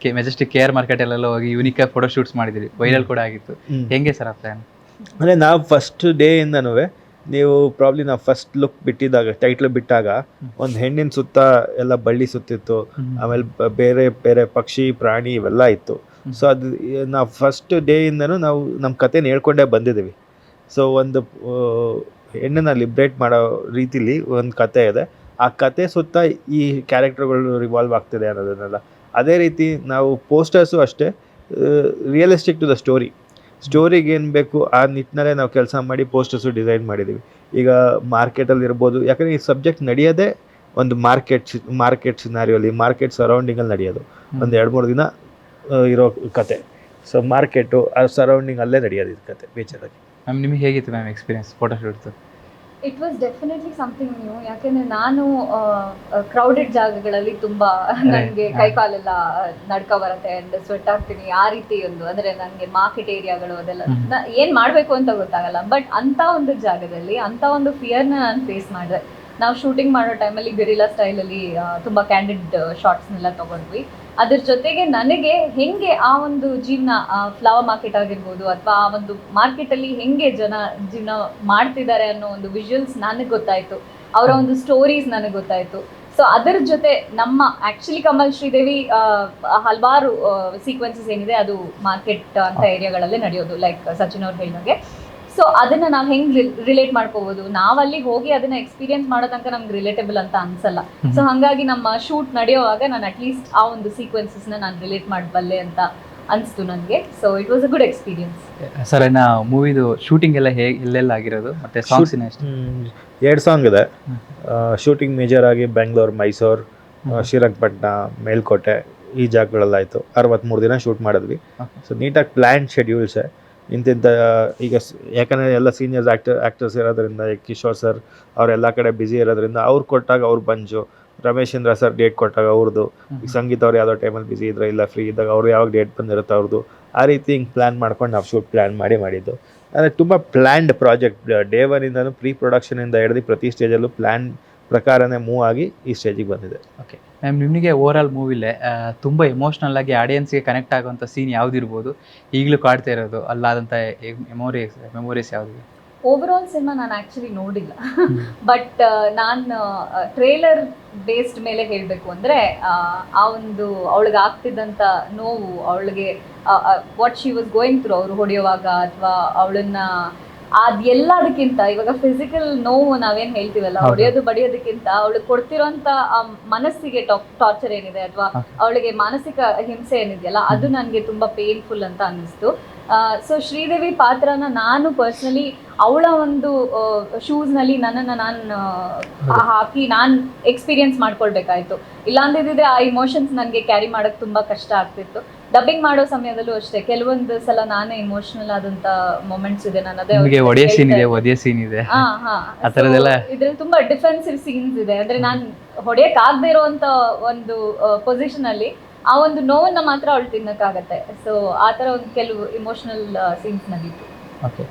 ಕೆ ಮೆಜೆಸ್ಟಿಕ್ ಕೇರ್ ಮಾರ್ಕೆಟಲ್ಲೆಲ್ಲ ಹೋಗಿ ಯುನಿಕ್ ಫೋಟೋ ಶೂಟ್ಸ್ ಮಾಡಿದಿರಿ ವೈರಲ್ ಕೂಡ ಆಗಿತ್ತು. ಹೆಂಗೆ ಸರ್ ಆ ಪ್ಲ್ಯಾನ್ ಅಂದರೆ ನಾವು ಫಸ್ಟ್ ಡೇ ಇಂದನೂ ನೀವು ಪ್ರಾಬ್ಲಿ ನಾವು ಫಸ್ಟ್ ಲುಕ್ ಬಿಟ್ಟಿದ್ದಾಗ ಟೈಟ್ಲ್ ಬಿಟ್ಟಾಗ ಒಂದು ಹೆಣ್ಣಿನ ಸುತ್ತ ಎಲ್ಲ ಬಳ್ಳಿ ಸುತ್ತಿತ್ತು ಆಮೇಲೆ ಬೇರೆ ಬೇರೆ ಪಕ್ಷಿ ಪ್ರಾಣಿ ಇವೆಲ್ಲ ಇತ್ತು. ಸೊ ಅದು ನಾವು ಫಸ್ಟ್ ಡೇಯಿಂದನೂ ನಾವು ನಮ್ಮ ಕತೆನ ಹೇಳ್ಕೊಂಡೇ ಬಂದಿದ್ದೀವಿ. ಸೊ ಒಂದು ಹೆಣ್ಣನ್ನು ಲಿಬ್ರೇಟ್ ಮಾಡೋ ರೀತಿಲಿ ಒಂದು ಕತೆ ಇದೆ. ಆ ಕತೆ ಸುತ್ತ ಈ ಕ್ಯಾರೆಕ್ಟರ್ಗಳು ರಿವಾಲ್ವ್ ಆಗ್ತಿದೆ ಅನ್ನೋದನ್ನೆಲ್ಲ. ಅದೇ ರೀತಿ ನಾವು ಪೋಸ್ಟರ್ಸು ಅಷ್ಟೇ ರಿಯಲಿಸ್ಟಿಕ್ ಟು ದ ಸ್ಟೋರಿ ಸ್ಟೋರಿಗೆ ಏನು ಬೇಕು ಆ ನಿಟ್ಟಿನಲ್ಲೇ ನಾವು ಕೆಲಸ ಮಾಡಿ ಪೋಸ್ಟರ್ಸು ಡಿಸೈನ್ ಮಾಡಿದ್ದೀವಿ. ಈಗ ಮಾರ್ಕೆಟಲ್ಲಿ ಇರ್ಬೋದು ಯಾಕಂದರೆ ಈ ಸಬ್ಜೆಕ್ಟ್ ನಡೆಯೋದೇ ಒಂದು ಮಾರ್ಕೆಟ್ ಮಾರ್ಕೆಟ್ ಸಿನಾರಿಯಲ್ಲಿ ಮಾರ್ಕೆಟ್ ಸರೌಂಡಿಂಗಲ್ಲಿ ನಡೆಯೋದು. ಒಂದು ಎರಡು ಮೂರು ದಿನ ಇರೋ ಕತೆ. ಸೊ ಮಾರ್ಕೆಟು ಆ ಸರೌಂಡಿಂಗ್ ಅಲ್ಲೇ ನಡೆಯೋದು ಇದು ಕತೆ ಬೇಚರಾಗಿ ಮ್ಯಾಮ್ ನಿಮಗೆ ಹೇಗಿತ್ತು ma'am experience photo ಶೂಟ್ದು it was definitely something new ಯಾಕೆಂದ್ರೆ ನಾನು ಕ್ರೌಡೆಡ್ ಜಾಗಗಳಲ್ಲಿ ತುಂಬಾ ನನಗೆ ಹಾ. ಕೈ ಕಾಲೆಲ್ಲ ನಡ್ಕ ಬರುತ್ತೆ ಅಂಡ್ ಸ್ವೆಟ್ ಆಗ್ತೀನಿ ಆ ರೀತಿ ಒಂದು. ಅಂದ್ರೆ ನನಗೆ ಮಾರ್ಕೆಟ್ ಏರಿಯಾಗಳು ಅದೆಲ್ಲ ಏನ್ ಮಾಡ್ಬೇಕು ಅಂತ ಗೊತ್ತಾಗಲ್ಲ. ಬಟ್ ಅಂತ ಒಂದು ಜಾಗದಲ್ಲಿ ಅಂತ ಒಂದು ಫಿಯರ್ನ ನಾನು ಫೇಸ್ ಮಾಡಿದೆ. ನಾವು ಶೂಟಿಂಗ್ ಮಾಡೋ ಟೈಮಲ್ಲಿ ಗೆರಿಲಾ ಸ್ಟೈಲಲ್ಲಿ ತುಂಬ ಕ್ಯಾಂಡಿಡ್ ಶಾರ್ಟ್ಸ್ನೆಲ್ಲ ತಗೊಂಡ್ವಿ. ಅದ್ರ ಜೊತೆಗೆ ನನಗೆ ಹೆಂಗೆ ಆ ಒಂದು ಜೀವನ ಫ್ಲವರ್ ಮಾರ್ಕೆಟ್ ಆಗಿರ್ಬೋದು ಅಥವಾ ಆ ಒಂದು ಮಾರ್ಕೆಟಲ್ಲಿ ಹೆಂಗೆ ಜನ ಜೀವನ ಮಾಡ್ತಿದ್ದಾರೆ ಅನ್ನೋ ಒಂದು ವಿಜುವಲ್ಸ್ ನನಗೆ ಗೊತ್ತಾಯ್ತು. ಅವರ ಒಂದು ಸ್ಟೋರೀಸ್ ನನಗೆ ಗೊತ್ತಾಯ್ತು. ಸೊ ಅದರ ಜೊತೆ ನಮ್ಮ ಆ್ಯಕ್ಚುಲಿ ಕಮಲ್ ಶ್ರೀದೇವಿ ಹಲವಾರು ಸೀಕ್ವೆನ್ಸಸ್ ಏನಿದೆ ಅದು ಮಾರ್ಕೆಟ್ ಅಂತ ಏರಿಯಾಗಳಲ್ಲೇ ನಡೆಯೋದು ಲೈಕ್ ಸಚಿನ್ ಅವ್ರು ಹೇಳಿದಾಗೆ. ಸೊ ಅದನ್ನ ನಾವು ಹೆಂಗ್ ರಿಲೇಟ್ ಮಾಡ್ಕೋಬಹುದು ನಾವಲ್ಲಿ ಹೋಗಿ ಅದನ್ನ ಎಕ್ಸ್ಪೀರಿಯನ್ಸ್ ಮಾಡೋ ತನಕ ನಮ್ಗೆ ರಿಲೇಟಬಲ್ ಅಂತ ಅನ್ಸಲ್ಲ. ಸೊ ಹಾಗಾಗಿ ನಮ್ಮ ಶೂಟ್ ನಡೆಯುವಾಗ ನಾನು ಅಟ್ಲೀಸ್ಟ್ ಆ ಒಂದು ಸೀಕ್ವೆನ್ಸಸ್ನ ನಾನು ರಿಲೇಟ್ ಮಾಡಬಲ್ಲೆ ಅಂತ ಅನ್ಸ್ತು ನನಗೆ. So it was a good experience sir ಇನ್ನ ಮೂವಿದು ಶೂಟಿಂಗ್ ಎಲ್ಲ ಹೇಗೆ ಎಲ್ಲೆಲ್ಲ ಆಗಿರೋದು? ಮತ್ತೆ ಸಾಂಗ್ಸ್ ಎರಡು ಸಾಂಗ್ ಇದೆ. ಶೂಟಿಂಗ್ ಮೇಜರ್ ಆಗಿ ಬೆಂಗಳೂರು ಮೈಸೂರು. ಶ್ರೀರಂಗಪಟ್ಟಣ ಮೇಲ್ಕೋಟೆ ಈ ಜಾಗಗಳಲ್ಲಾಯಿತು ಅರವತ್ತ್ಮೂರು ದಿನ ಶೂಟ್ ಮಾಡಿದ್ವಿ. ಸೊ ನೀಟಾಗಿ ಪ್ಲ್ಯಾನ್ ಶೆಡ್ಯೂಲ್ಸೆ ಇಂತಿಂಥ ಈಗ ಸ್- ಯಾಕಂದರೆ ಎಲ್ಲ ಸೀನಿಯರ್ಸ್ ಆ್ಯಕ್ಟರ್ ಆ್ಯಕ್ಟರ್ಸ್ ಇರೋದ್ರಿಂದ ಈಗ ಕಿಶೋರ್ ಸರ್ ಅವರೆಲ್ಲ ಕಡೆ ಬ್ಯುಸಿ ಇರೋದ್ರಿಂದ ಅವ್ರು ಕೊಟ್ಟಾಗ ಅವ್ರು ಬಂಜು. ರಮೇಶ್ ಇಂದ್ರ ಸರ್ ಡೇಟ್ ಕೊಟ್ಟಾಗ ಅವ್ರದ್ದು ಈಗ ಸಂಗೀತ ಅವ್ರು ಯಾವುದೋ ಟೈಮಲ್ಲಿ ಬ್ಯುಸಿ ಇದ್ರೆ ಇಲ್ಲ ಫ್ರೀ ಇದ್ದಾಗ ಅವ್ರು ಯಾವಾಗ ಡೇಟ್ ಬಂದಿರುತ್ತೆ ಅವ್ರದ್ದು ಆ ರೀತಿ ಹಿಂಗೆ ಪ್ಲ್ಯಾನ್ ಮಾಡ್ಕೊಂಡು ನಾವು ಶೂಟ್ ಪ್ಲ್ಯಾನ್ ಮಾಡಿ ಮಾಡಿದ್ದು. ಅಂದರೆ ತುಂಬ ಪ್ಲ್ಯಾನ್ಡ್ ಪ್ರಾಜೆಕ್ಟ್ ಡೇ ಒನ್ನಿಂದನೂ ಪ್ರೀ ಪ್ರೊಡಕ್ಷನಿಂದ ಹಿಡಿದು ಪ್ರತಿ ಸ್ಟೇಜಲ್ಲೂ ಪ್ಲ್ಯಾನ್ ಪ್ರಕಾರನೇ ಮೂವ್ ಆಗಿ ಈ ಸ್ಟೇಜಿಗೆ ಬಂದಿದೆ. ಓಕೆ ಮ್ಯಾಮ್ ನಿಮಗೆ ಓವರ್ ಆಲ್ ಮೂವಿಲೇ ತುಂಬ ಎಮೋಷ್ನಲ್ ಆಗಿ ಆಡಿಯನ್ಸ್ಗೆ ಕನೆಕ್ಟ್ ಆಗುವಂಥ ಸೀನ್ ಯಾವ್ದಿರ್ಬೋದು ಈಗಲೂ ಕಾಡ್ತಾ ಇರೋದು ಅಲ್ಲಾದಂಥ ಮೆಮೊರೀಸ್ ಮೆಮೊರೀಸ್ ಯಾವುದು? ಓವರ್ ಆಲ್ ಸಿನಿಮಾ ನಾನು ಆ್ಯಕ್ಚುಲಿ ನೋಡಿಲ್ಲ. ಬಟ್ ನಾನು ಟ್ರೇಲರ್ ಬೇಸ್ಡ್ ಮೇಲೆ ಹೇಳಬೇಕು ಅಂದರೆ ಆ ಒಂದು ಅವಳಿಗೆ ಆಗ್ತಿದ್ದಂಥ ನೋವು ಅವಳಿಗೆ what she was going through ಅವರು ಹೊಡೆಯುವಾಗ ಅಥವಾ ಅವಳನ್ನ ಅದ್ ಎಲ್ಲದಕ್ಕಿಂತ ಇವಾಗ ಫಿಸಿಕಲ್ ನೋವು ನಾವೇನ್ ಹೇಳ್ತೀವಲ್ಲ. ಹೊಡೆಯೋದು ಬಡಿಯೋದಕ್ಕಿಂತ ಅವಳು ಕೊಡ್ತಿರೋಂತ ಆ ಮನಸ್ಸಿಗೆ ಟಾರ್ಚರ್ ಏನಿದೆ ಅಥವಾ. ಅವಳಿಗೆ ಮಾನಸಿಕ ಹಿಂಸೆ ಏನಿದೆಯಲ್ಲ ಅದು ನನಗೆ ತುಂಬಾ ಪೇನ್ಫುಲ್ ಅಂತ ಅನ್ನಿಸ್ತು. ಸೊ ಶ್ರೀದೇವಿ ಪಾತ್ರನ ನಾನು ಪರ್ಸ್ನಲಿ ಅವಳ ಒಂದು ಶೂಸ್ನಲ್ಲಿ ನನ್ನನ್ನು ನಾನು ಹಾಕಿ ನಾನು ಎಕ್ಸ್ಪೀರಿಯನ್ಸ್ ಮಾಡ್ಕೊಳ್ಬೇಕಾಯ್ತು. ಇಲ್ಲಾಂದಿದ್ರೆ ಆ ಇಮೋಷನ್ಸ್ ನನಗೆ ಕ್ಯಾರಿ ಮಾಡಕ್ ತುಂಬಾ ಕಷ್ಟ ಆಗ್ತಿತ್ತು. ಡಬ್ಬಿಂಗ್ ಮಾಡೋ ಸಮಯದಲ್ಲೂ ಅಷ್ಟೇ ಕೆಲವೊಂದು ಸಲ ನಾನೇ ಇಮೋಷನಲ್ ಆದಂತ ಮೊಮೆಂಟ್ಸ್ ಇದೆ ನಾನು ಅದೇ ನಿಮಗೆ ಒಡೆಯ ಸೀನ್ ಇದೆ ಒದೆಯ ಸೀನ್ ಇದೆ. ಹಾ ಹಾ. ಆ ಥರದ್ದೆಲ್ಲ? ಇದ್ರಲ್ಲಿ ತುಂಬಾ ಡಿಫೆನ್ಸಿವ್ ಸೀನ್ಸ್ ಇದೆ. ಅಂದ್ರೆ ನಾನು ಹೊಡೆಯಕ್ ಆಗದೆ ಇರುವಂತ ಒಂದು ಪೊಸಿಷನ್ ಅಲ್ಲಿ ಆ ಒಂದು ನೋವನ್ನ ಮಾತ್ರ ಅವಳು ತಿನ್ನಕ್ಕಾಗತ್ತೆ. ಸೊ ಆತರ ತರ ಒಂದು ಕೆಲವು ಇಮೋಷನಲ್ ಸೀನ್ಸ್ ನಡೀತು. ಓಕೆ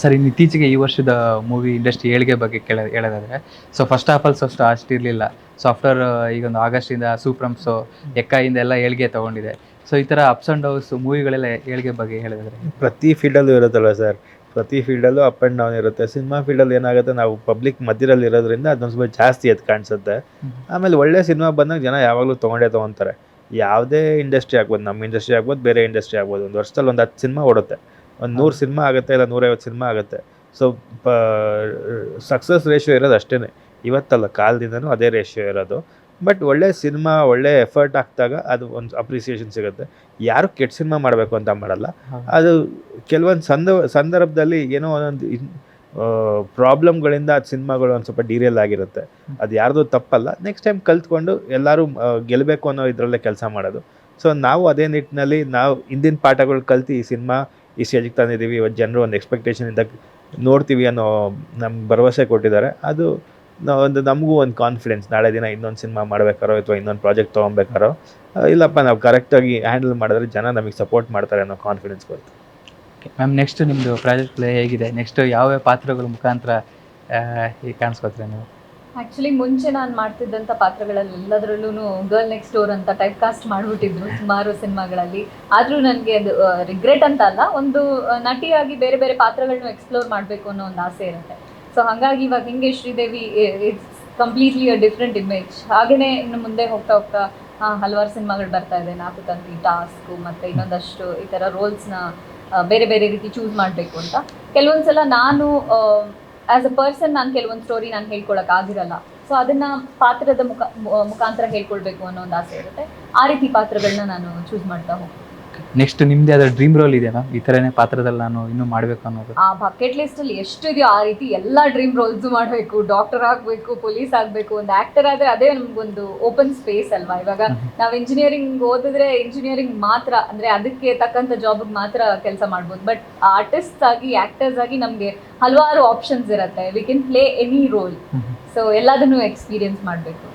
ಸರ್ ಇನ್ನು ಇತ್ತೀಚೆಗೆ ಈ ವರ್ಷದ ಮೂವಿ ಇಂಡಸ್ಟ್ರಿ ಏಳಿಗೆ ಬಗ್ಗೆ ಕೇಳ ಹೇಳೋದಾದ್ರೆ ಸೊ ಫಸ್ಟ್ ಆಫ್ ಆಲ್ ಅಷ್ಟು ಅಷ್ಟು ಇರಲಿಲ್ಲ. ಸೊ ಆಫ್ಟರ್ ಈಗ ಒಂದು ಆಗಸ್ಟಿಂದ ಸೂಪ್ರಮ್ಸು ಎಕ್ಕಾಯಿಂದ ಎಲ್ಲ ಏಳಿಗೆ ತಗೊಂಡಿದೆ. ಸೊ ಈ ಥರ ಅಪ್ಸ್ ಆ್ಯಂಡ್ ಡೌನ್ಸ್ ಮೂವಿಗಳೆಲ್ಲ ಏಳಿಗೆ ಬಗ್ಗೆ ಹೇಳಿದ್ರೆ ಪ್ರತಿ ಫೀಲ್ಡಲ್ಲೂ ಇರುತ್ತಲ್ಲ ಸರ್ ಪ್ರತಿ ಫೀಲ್ಡಲ್ಲೂ ಅಪ್ ಆ್ಯಂಡ್ ಡೌನ್ ಇರುತ್ತೆ. ಸಿನಿಮಾ ಫೀಲ್ಡಲ್ಲಿ ಏನಾಗುತ್ತೆ ನಾವು ಪಬ್ಲಿಕ್ ಮಧ್ಯದಲ್ಲಿ ಇರೋದ್ರಿಂದ ಅದೊಂದು ಸ್ವಲ್ಪ ಜಾಸ್ತಿ ಎದ್ದು ಕಾಣಿಸುತ್ತೆ. ಆಮೇಲೆ ಒಳ್ಳೆ ಸಿನಿಮಾ ಬಂದಾಗ ಜನ ಯಾವಾಗಲೂ ತೊಗೊಂಡೇ ತೊಗೊತಾರೆ. ಯಾವುದೇ ಇಂಡಸ್ಟ್ರಿ ಆಗ್ಬೋದು ನಮ್ಮ ಇಂಡಸ್ಟ್ರಿ ಆಗ್ಬೋದು ಬೇರೆ ಇಂಡಸ್ಟ್ರಿ ಆಗ್ಬೋದು. ಒಂದು ವರ್ಷದಲ್ಲಿ ಒಂದು ಹತ್ತು ಸಿನಿಮಾ ಓಡುತ್ತೆ. ಒಂದು ನೂರು ಸಿನಿಮಾ ಆಗುತ್ತೆ ಇಲ್ಲ ನೂರೈವತ್ತು ಸಿನಿಮಾ ಆಗುತ್ತೆ. ಸೊ ಪ ಸಕ್ಸಸ್ ರೇಷಿಯೋ ಇರೋದು ಅಷ್ಟೇ ಇವತ್ತಲ್ಲ ಕಾಲದಿಂದನೂ ಅದೇ ರೇಷಿಯೋ ಇರೋದು. ಬಟ್ ಒಳ್ಳೆ ಸಿನಿಮಾ ಒಳ್ಳೆ ಎಫರ್ಟ್ ಹಾಕಿದಾಗ ಅದು ಒಂದು ಅಪ್ರಿಸಿಯೇಷನ್ ಸಿಗುತ್ತೆ. ಯಾರು ಕೆಟ್ಟ ಸಿನಿಮಾ ಮಾಡಬೇಕು ಅಂತ ಮಾಡಲ್ಲ. ಅದು ಕೆಲವೊಂದು ಸಂದ ಸಂದರ್ಭದಲ್ಲಿ ಏನೋ ಒಂದೊಂದು ಪ್ರಾಬ್ಲಮ್ಗಳಿಂದ ಅದು ಸಿನಿಮಾಗಳು ಒಂದು ಸ್ವಲ್ಪ ಡೀರಿಯಲ್ ಆಗಿರುತ್ತೆ. ಅದು ಯಾರ್ದು ತಪ್ಪಲ್ಲ. ನೆಕ್ಸ್ಟ್ ಟೈಮ್ ಕಲ್ತ್ಕೊಂಡು ಎಲ್ಲರೂ ಗೆಲ್ಲಬೇಕು ಅನ್ನೋ ಇದರಲ್ಲೇ ಕೆಲಸ ಮಾಡೋದು. ಸೊ ನಾವು ಅದೇ ನಿಟ್ಟಿನಲ್ಲಿ ನಾವು ಹಿಂದಿನ ಪಾಠಗಳು ಕಲ್ತು ಈ ಸಿನಿಮಾ ಈ ಸ್ಟೇಜಿಗೆ ತಂದಿದ್ದೀವಿ. ಇವತ್ತು ಜನರು ಒಂದು ಎಕ್ಸ್ಪೆಕ್ಟೇಷನಿಂದ ನೋಡ್ತೀವಿ ಅನ್ನೋ ನಮ್ಗೆ ಭರವಸೆ ಕೊಟ್ಟಿದ್ದಾರೆ. ಅದು ಒಂದು ನಮಗೂ ಒಂದು ಕಾನ್ಫಿಡೆನ್ಸ್ ನಾಳೆ ದಿನ ಇನ್ನೊಂದು ಸಿನಿಮಾ ಮಾಡಬೇಕಾರೋ ಅಥವಾ ಇನ್ನೊಂದು ಪ್ರಾಜೆಕ್ಟ್ ತೊಗೊಬೇಕಾರೋ ಇಲ್ಲಪ್ಪ ನಾವು ಕರೆಕ್ಟಾಗಿ ಹ್ಯಾಂಡಲ್ ಮಾಡಿದ್ರೆ ಜನ ನಮಗೆ ಸಪೋರ್ಟ್ ಮಾಡ್ತಾರೆ ಅನ್ನೋ ಕಾನ್ಫಿಡೆನ್ಸ್ ಬರುತ್ತೆ. ಮ್ಯಾಮ್ ನೆಕ್ಸ್ಟ್ ನಿಮ್ಮದು ಪ್ರಾಜೆಕ್ಟ್ ಪ್ಲೇ ಹೇಗಿದೆ? ನೆಕ್ಸ್ಟ್ ಯಾವ ಪಾತ್ರಗಳ ಮುಖಾಂತರ ಈಗ ಕಾಣಿಸ್ಕೋತೀರ ನೀವು? ಆ್ಯಕ್ಚುಲಿ ಮುಂಚೆ ನಾನು ಮಾಡ್ತಿದ್ದಂಥ ಪಾತ್ರಗಳೆಲ್ಲದರಲ್ಲೂ ಗರ್ಲ್ ನೆಕ್ಸ್ಟ್ ಡೋರ್ ಅಂತ ಟೈಪ್ ಕಾಸ್ಟ್ ಮಾಡಿಬಿಟ್ಟಿದ್ರು ಸುಮಾರು ಸಿನಿಮಾಗಳಲ್ಲಿ ಆದರೂ ನನಗೆ ಅದು ರಿಗ್ರೆಟ್ ಅಂತ ಅಲ್ಲ ಒಂದು ನಟಿಯಾಗಿ ಬೇರೆ ಬೇರೆ ಪಾತ್ರಗಳನ್ನ ಎಕ್ಸ್ಪ್ಲೋರ್ ಮಾಡಬೇಕು ಅನ್ನೋ ಒಂದು ಆಸೆ ಇರುತ್ತೆ. ಸೊ ಹಾಗಾಗಿ ಇವಾಗ ಹಿಂಗೆ Sridevi it's completely a different image ಹಾಗೆಯೇ ಇನ್ನು ಮುಂದೆ ಹೋಗ್ತಾ ಹೋಗ್ತಾ ಹಲವಾರು ಸಿನಿಮಾಗಳು ಬರ್ತಾ ಇದೆ. ನಾಲ್ಕು ತಂತಿ, ಟಾಸ್ಕು, ಮತ್ತು ಇನ್ನೊಂದಷ್ಟು ಈ ಥರ ರೋಲ್ಸ್ನ ಬೇರೆ ಬೇರೆ ರೀತಿ ಚೂಸ್ ಮಾಡಬೇಕು ಅಂತ. ಕೆಲವೊಂದು ಸಲ ನಾನು ಆ್ಯಸ್ ಅ ಪರ್ಸನ್ ನಾನು ಕೆಲವೊಂದು ಸ್ಟೋರಿ ನಾನು ಹೇಳ್ಕೊಳಕ್ಕೆ ಆಗಿರಲ್ಲ. ಸೊ ಅದನ್ನು ಪಾತ್ರದ ಮುಖ ಮುಖಾಂತರ ಹೇಳ್ಕೊಳ್ಬೇಕು ಅನ್ನೋ ಒಂದು ಆಸೆ ಇರುತ್ತೆ. ಆ ರೀತಿ ಪಾತ್ರಗಳನ್ನ ನಾನು ಚೂಸ್ ಮಾಡ್ತಾ ಹೋಗ್ತೀನಿ. ನೆಕ್ಸ್ಟ್ ನಿಮ್ದೇ ಆದ ಡ್ರೀಮ್ ರೋಲ್ ಇದೆ ಮ್ಯಾಮ್ ಈ ತರನೇ ಪಾತ್ರದಲ್ಲಿ ನಾನು ಇನ್ನು ಮಾಡಬೇಕು ಅನ್ನೋದು. ಆ ಬಕೆಟ್ ಲಿಸ್ಟ್ ಅಲ್ಲಿ ಎಷ್ಟು ಇದೆಯೋ ಆ ರೀತಿ ಎಲ್ಲ ಡ್ರೀಮ್ ರೋಲ್ಸ್ ಮಾಡಬೇಕು. ಡಾಕ್ಟರ್ ಆಗಬೇಕು ಪೊಲೀಸ್ ಆಗಬೇಕು ಒಂದು ಆಕ್ಟರ್ ಆದ್ರೆ ಅದೇ ನಮ್ಗೊಂದು ಓಪನ್ ಸ್ಪೇಸ್ ಅಲ್ವಾ? ಇವಾಗ ನಾವು ಇಂಜಿನಿಯರಿಂಗ್ ಓದಿದ್ರೆ ಇಂಜಿನಿಯರಿಂಗ್ ಮಾತ್ರ ಅಂದ್ರೆ ಅದಕ್ಕೆ ತಕ್ಕಂತ ಜಾಬ್ ಮಾತ್ರ ಕೆಲಸ ಮಾಡ್ಬೋದು. ಬಟ್ ಆರ್ಟಿಸ್ಟ್ ಆಗಿ ಆಕ್ಟರ್ಸ್ ಆಗಿ ನಮ್ಗೆ ಹಲವಾರು ಆಪ್ಷನ್ಸ್ ಇರುತ್ತೆ. We can play any role so ಎಲ್ಲದನ್ನು ಎಕ್ಸ್ಪೀರಿಯನ್ಸ್ ಮಾಡಬೇಕು.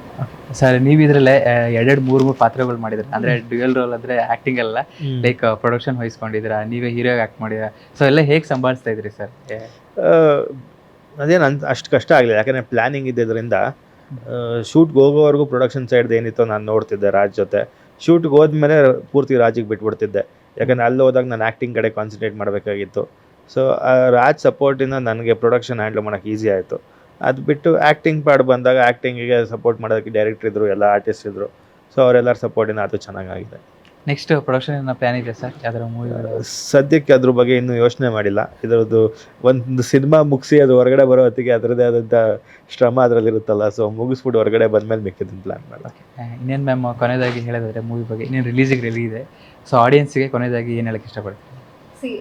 ಸರ್ ನೀವು ಇದ್ರಲ್ಲೇ ಎರಡೆರಡು ಮೂರು ಮೂರು ಪಾತ್ರಗಳು ಮಾಡಿದ್ರೆ. ಅಂದ್ರೆ ಡ್ಯುಯಲ್ ರೋಲ್ ಅಂದ್ರೆ ಆಕ್ಟಿಂಗ್ ಎಲ್ಲ ಲೈಕ್ ಪ್ರೊಡಕ್ಷನ್ ವಹಿಸ್ಕೊಂಡಿದ್ದೀರಾ ನೀವೇ ಹೀರೋ ಆಕ್ಟ್ ಮಾಡಿದ್ರ ಸೊ ಎಲ್ಲ ಹೇಗೆ ಸಂಭಾಳಿಸ್ತಾ ಇದ್ರಿ ಸರ್? ಅದೇನು ಅಂತ ಅಷ್ಟು ಕಷ್ಟ ಆಗಲಿಲ್ಲ. ಯಾಕಂದರೆ ಪ್ಲಾನಿಂಗ್ ಇದ್ದಿದ್ದರಿಂದ ಶೂಟ್ಗೆ ಹೋಗೋವರೆಗೂ ಪ್ರೊಡಕ್ಷನ್ ಸೈಡ್ ಏನಿತ್ತು ನಾನು ನೋಡ್ತಿದ್ದೆ ರಾಜ್ ಜೊತೆ. ಶೂಟ್ಗೆ ಹೋದ್ಮೇಲೆ ಪೂರ್ತಿ ರಾಜಿಗೆ ಬಿಟ್ಬಿಡ್ತಿದ್ದೆ. ಯಾಕಂದರೆ ಅಲ್ಲಿ ಹೋದಾಗ ನಾನು ಆ್ಯಕ್ಟಿಂಗ್ ಕಡೆ ಕಾನ್ಸಂಟ್ರೇಟ್ ಮಾಡಬೇಕಾಗಿತ್ತು. ಸೊ ರಾಜ್ ಸಪೋರ್ಟಿಂದ ನನಗೆ ಪ್ರೊಡಕ್ಷನ್ ಹ್ಯಾಂಡಲ್ ಮಾಡೋಕ್ಕೆ ಈಸಿ ಆಯಿತು. ಅದು ಬಿಟ್ಟು ಆ್ಯಕ್ಟಿಂಗ್ ಪಾರ್ಟ್ ಬಂದಾಗ ಆ್ಯಕ್ಟಿಂಗಿಗೆ ಸಪೋರ್ಟ್ ಮಾಡೋದಕ್ಕೆ ಡೈರೆಕ್ಟರ್ ಇದ್ದರು ಎಲ್ಲ ಆರ್ಟಿಸ್ಟ್ ಇದ್ದರು ಸೊ ಅವರೆಲ್ಲರ ಸಪೋರ್ಟಿಂದ ಅದು ಚೆನ್ನಾಗಾಗಿದೆ. ನೆಕ್ಸ್ಟ್ ಪ್ರೊಡಕ್ಷನ್ ಪ್ಲಾನ್ ಇದೆ ಸರ್? ಯಾವ್ದಾರ ಮೂವಿ ಸದ್ಯಕ್ಕೆ ಅದ್ರ ಬಗ್ಗೆ ಇನ್ನೂ ಯೋಚನೆ ಮಾಡಿಲ್ಲ. ಇದರದ್ದು ಒಂದು ಸಿನಿಮಾ ಮುಗಿಸಿ ಅದು ಹೊರಗಡೆ ಬರೋ ಹೊತ್ತಿಗೆ ಅದರದ್ದೇ ಆದಂಥ ಶ್ರಮ ಅದರಲ್ಲಿರುತ್ತಲ್ಲ ಸೊ ಮುಗಿಸ್ಬಿಟ್ಟು ಹೊರಗಡೆ ಬಂದಮೇಲೆ ಮಿಕ್ಕಿದ್ದನ್ನು ಪ್ಲ್ಯಾನ್ ಮಾಡಲ್ಲ. ಇನ್ನೇನು ಮ್ಯಾಮ್ ಕೊನೆಯದಾಗಿ ಹೇಳೋದಾದ್ರೆ ಮೂವಿ ಬಗ್ಗೆ ಇನ್ನೇನು ರಿಲೀಸಿಗೆ ರೆಡಿ ಇದೆ. ಸೊ ಆಡಿಯನ್ಸಿಗೆ ಕೊನೆಯದಾಗಿ ಏನು ಹೇಳಕ್ಕೆ ಇಷ್ಟಪಡ್ತೀನಿ ಸಿ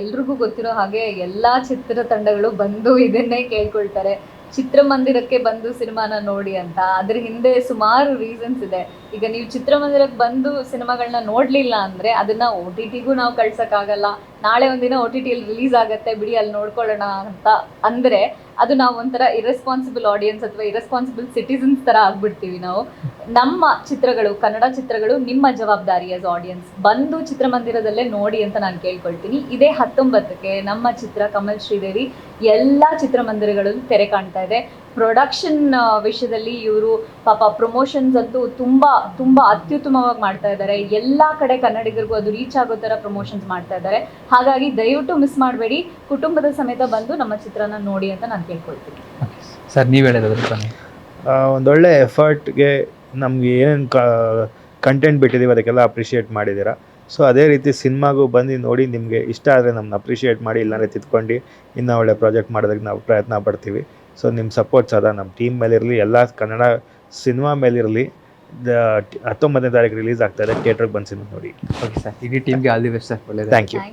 ಎಲ್ರಿಗೂ ಗೊತ್ತಿರೋ ಹಾಗೆ ಎಲ್ಲಾ ಚಿತ್ರತಂಡಗಳು ಬಂದು ಇದನ್ನೇ ಕೇಳ್ಕೊಳ್ತಾರೆ. ಚಿತ್ರಮಂದಿರಕ್ಕೆ ಬಂದು ಸಿನಿಮಾನ ನೋಡಿ ಅಂತ. ಅದ್ರ ಹಿಂದೆ ಸುಮಾರು ರೀಸನ್ಸ್ ಇದೆ. ಈಗ ನೀವು ಚಿತ್ರಮಂದಿರಕ್ಕೆ ಬಂದು ಸಿನಿಮಾಗಳನ್ನ ನೋಡ್ಲಿಲ್ಲ ಅಂದ್ರೆ ಅದನ್ನ ಒ ಟಿ ಟಿಗೂ ನಾವು ಕಳ್ಸಕ್ಕಾಗಲ್ಲ. ನಾಳೆ ಒಂದಿನ ಒ ಟಿ ಟಿಯಲ್ಲಿ ರಿಲೀಸ್ ಆಗುತ್ತೆ, ಬಿಡಿ ಅಲ್ಲಿ ನೋಡ್ಕೊಳ್ಳೋಣ ಅಂತ ಅಂದ್ರೆ ಅದು ನಾವು ಒಂಥರ ಇರೆಸ್ಪಾನ್ಸಿಬಲ್ ಆಡಿಯನ್ಸ್ ಅಥವಾ ಇರೆಸ್ಪಾನ್ಸಿಬಲ್ ಸಿಟಿಸನ್ಸ್ ತರ ಆಗ್ಬಿಡ್ತೀವಿ ನಾವು. ನಮ್ಮ ಚಿತ್ರಗಳು, ಕನ್ನಡ ಚಿತ್ರಗಳು ನಿಮ್ಮ ಜವಾಬ್ದಾರಿ ಆಸ್ ಆಡಿಯನ್ಸ್ ಬಂದು ಚಿತ್ರಮಂದಿರದಲ್ಲೇ ನೋಡಿ ಅಂತ ನಾನು ಕೇಳ್ಕೊಳ್ತೀನಿ. ಇದೇ ಹತ್ತೊಂಬತ್ತಕ್ಕೆ ನಮ್ಮ ಚಿತ್ರ ಕಮಲ್ ಶ್ರೀದೇವಿ ಎಲ್ಲ ಚಿತ್ರಮಂದಿರಗಳಲ್ಲೂ ತೆರೆ ಕಾಣ್ತಾ ಇದೆ. ಪ್ರೊಡಕ್ಷನ್ ವಿಷಯದಲ್ಲಿ ಇವರು ಪಾಪ ಪ್ರಮೋಷನ್ಸ್ ಅಂತೂ ತುಂಬ ತುಂಬ ಅತ್ಯುತ್ತಮವಾಗಿ ಮಾಡ್ತಾ ಇದ್ದಾರೆ. ಎಲ್ಲ ಕಡೆ ಕನ್ನಡಿಗರಿಗೂ ಅದು ರೀಚ್ ಆಗೋ ಥರ ಪ್ರಮೋಷನ್ಸ್ ಮಾಡ್ತಾ ಇದ್ದಾರೆ. ಹಾಗಾಗಿ ದಯವಿಟ್ಟು ಮಿಸ್ ಮಾಡಬೇಡಿ. ಕುಟುಂಬದ ಸಮೇತ ಬಂದು ನಮ್ಮ ಚಿತ್ರನ ನೋಡಿ ಅಂತ ನಾನು ಕೇಳ್ಕೊಳ್ತೀನಿ. ಸರ್ ನೀವು ಆ, ಒಂದೊಳ್ಳೆ ಎಫರ್ಟ್ಗೆ ನಮ್ಗೆ ಏನೇನು ಕಂಟೆಂಟ್ ಬಿಟ್ಟಿದ್ದೀವಿ ಅದಕ್ಕೆಲ್ಲ ಅಪ್ರಿಷಿಯೇಟ್ ಮಾಡಿದ್ದೀರಾ. ಸೊ ಅದೇ ರೀತಿ ಸಿನಿಮಾಗೂ ಬಂದು ನೋಡಿ ನಿಮಗೆ ಇಷ್ಟ ಆದರೆ ನಮ್ಮನ್ನ ಅಪ್ರಿಷಿಯೇಟ್ ಮಾಡಿ ಇಲ್ಲಾಂದರೆ ತಿದ್ಕೊಂಡು ಇನ್ನೂ ಒಳ್ಳೆ ಪ್ರಾಜೆಕ್ಟ್ ಮಾಡೋದಕ್ಕೆ ನಾವು ಪ್ರಯತ್ನ ಪಡ್ತೀವಿ. ಸೊ ನಿಮ್ಮ ಸಪೋರ್ಟ್ ಸದಾ ನಮ್ಮ ಟೀಮ್ ಮೇಲಿರಲಿ ಎಲ್ಲ ಕನ್ನಡ ಸಿನಿಮಾ ಮೇಲಿರಲಿ ಹತ್ತೊಂಬತ್ತನೇ ತಾರೀಕು ರಿಲೀಸ್ ಆಗ್ತಾ ಇದೆ ಥಿಯೇಟ್ರಿಗೆ ಬಂದು ಸಿನಿಮಾ ನೋಡಿ. ಓಕೆ ಸರ್ ಇಡೀ ಟೀಮ್ಗೆ ಆಲ್ ದಿ ಬೆಸ್ಟ್ ಸರ್ ಒಳ್ಳೆ ಥ್ಯಾಂಕ್ ಯು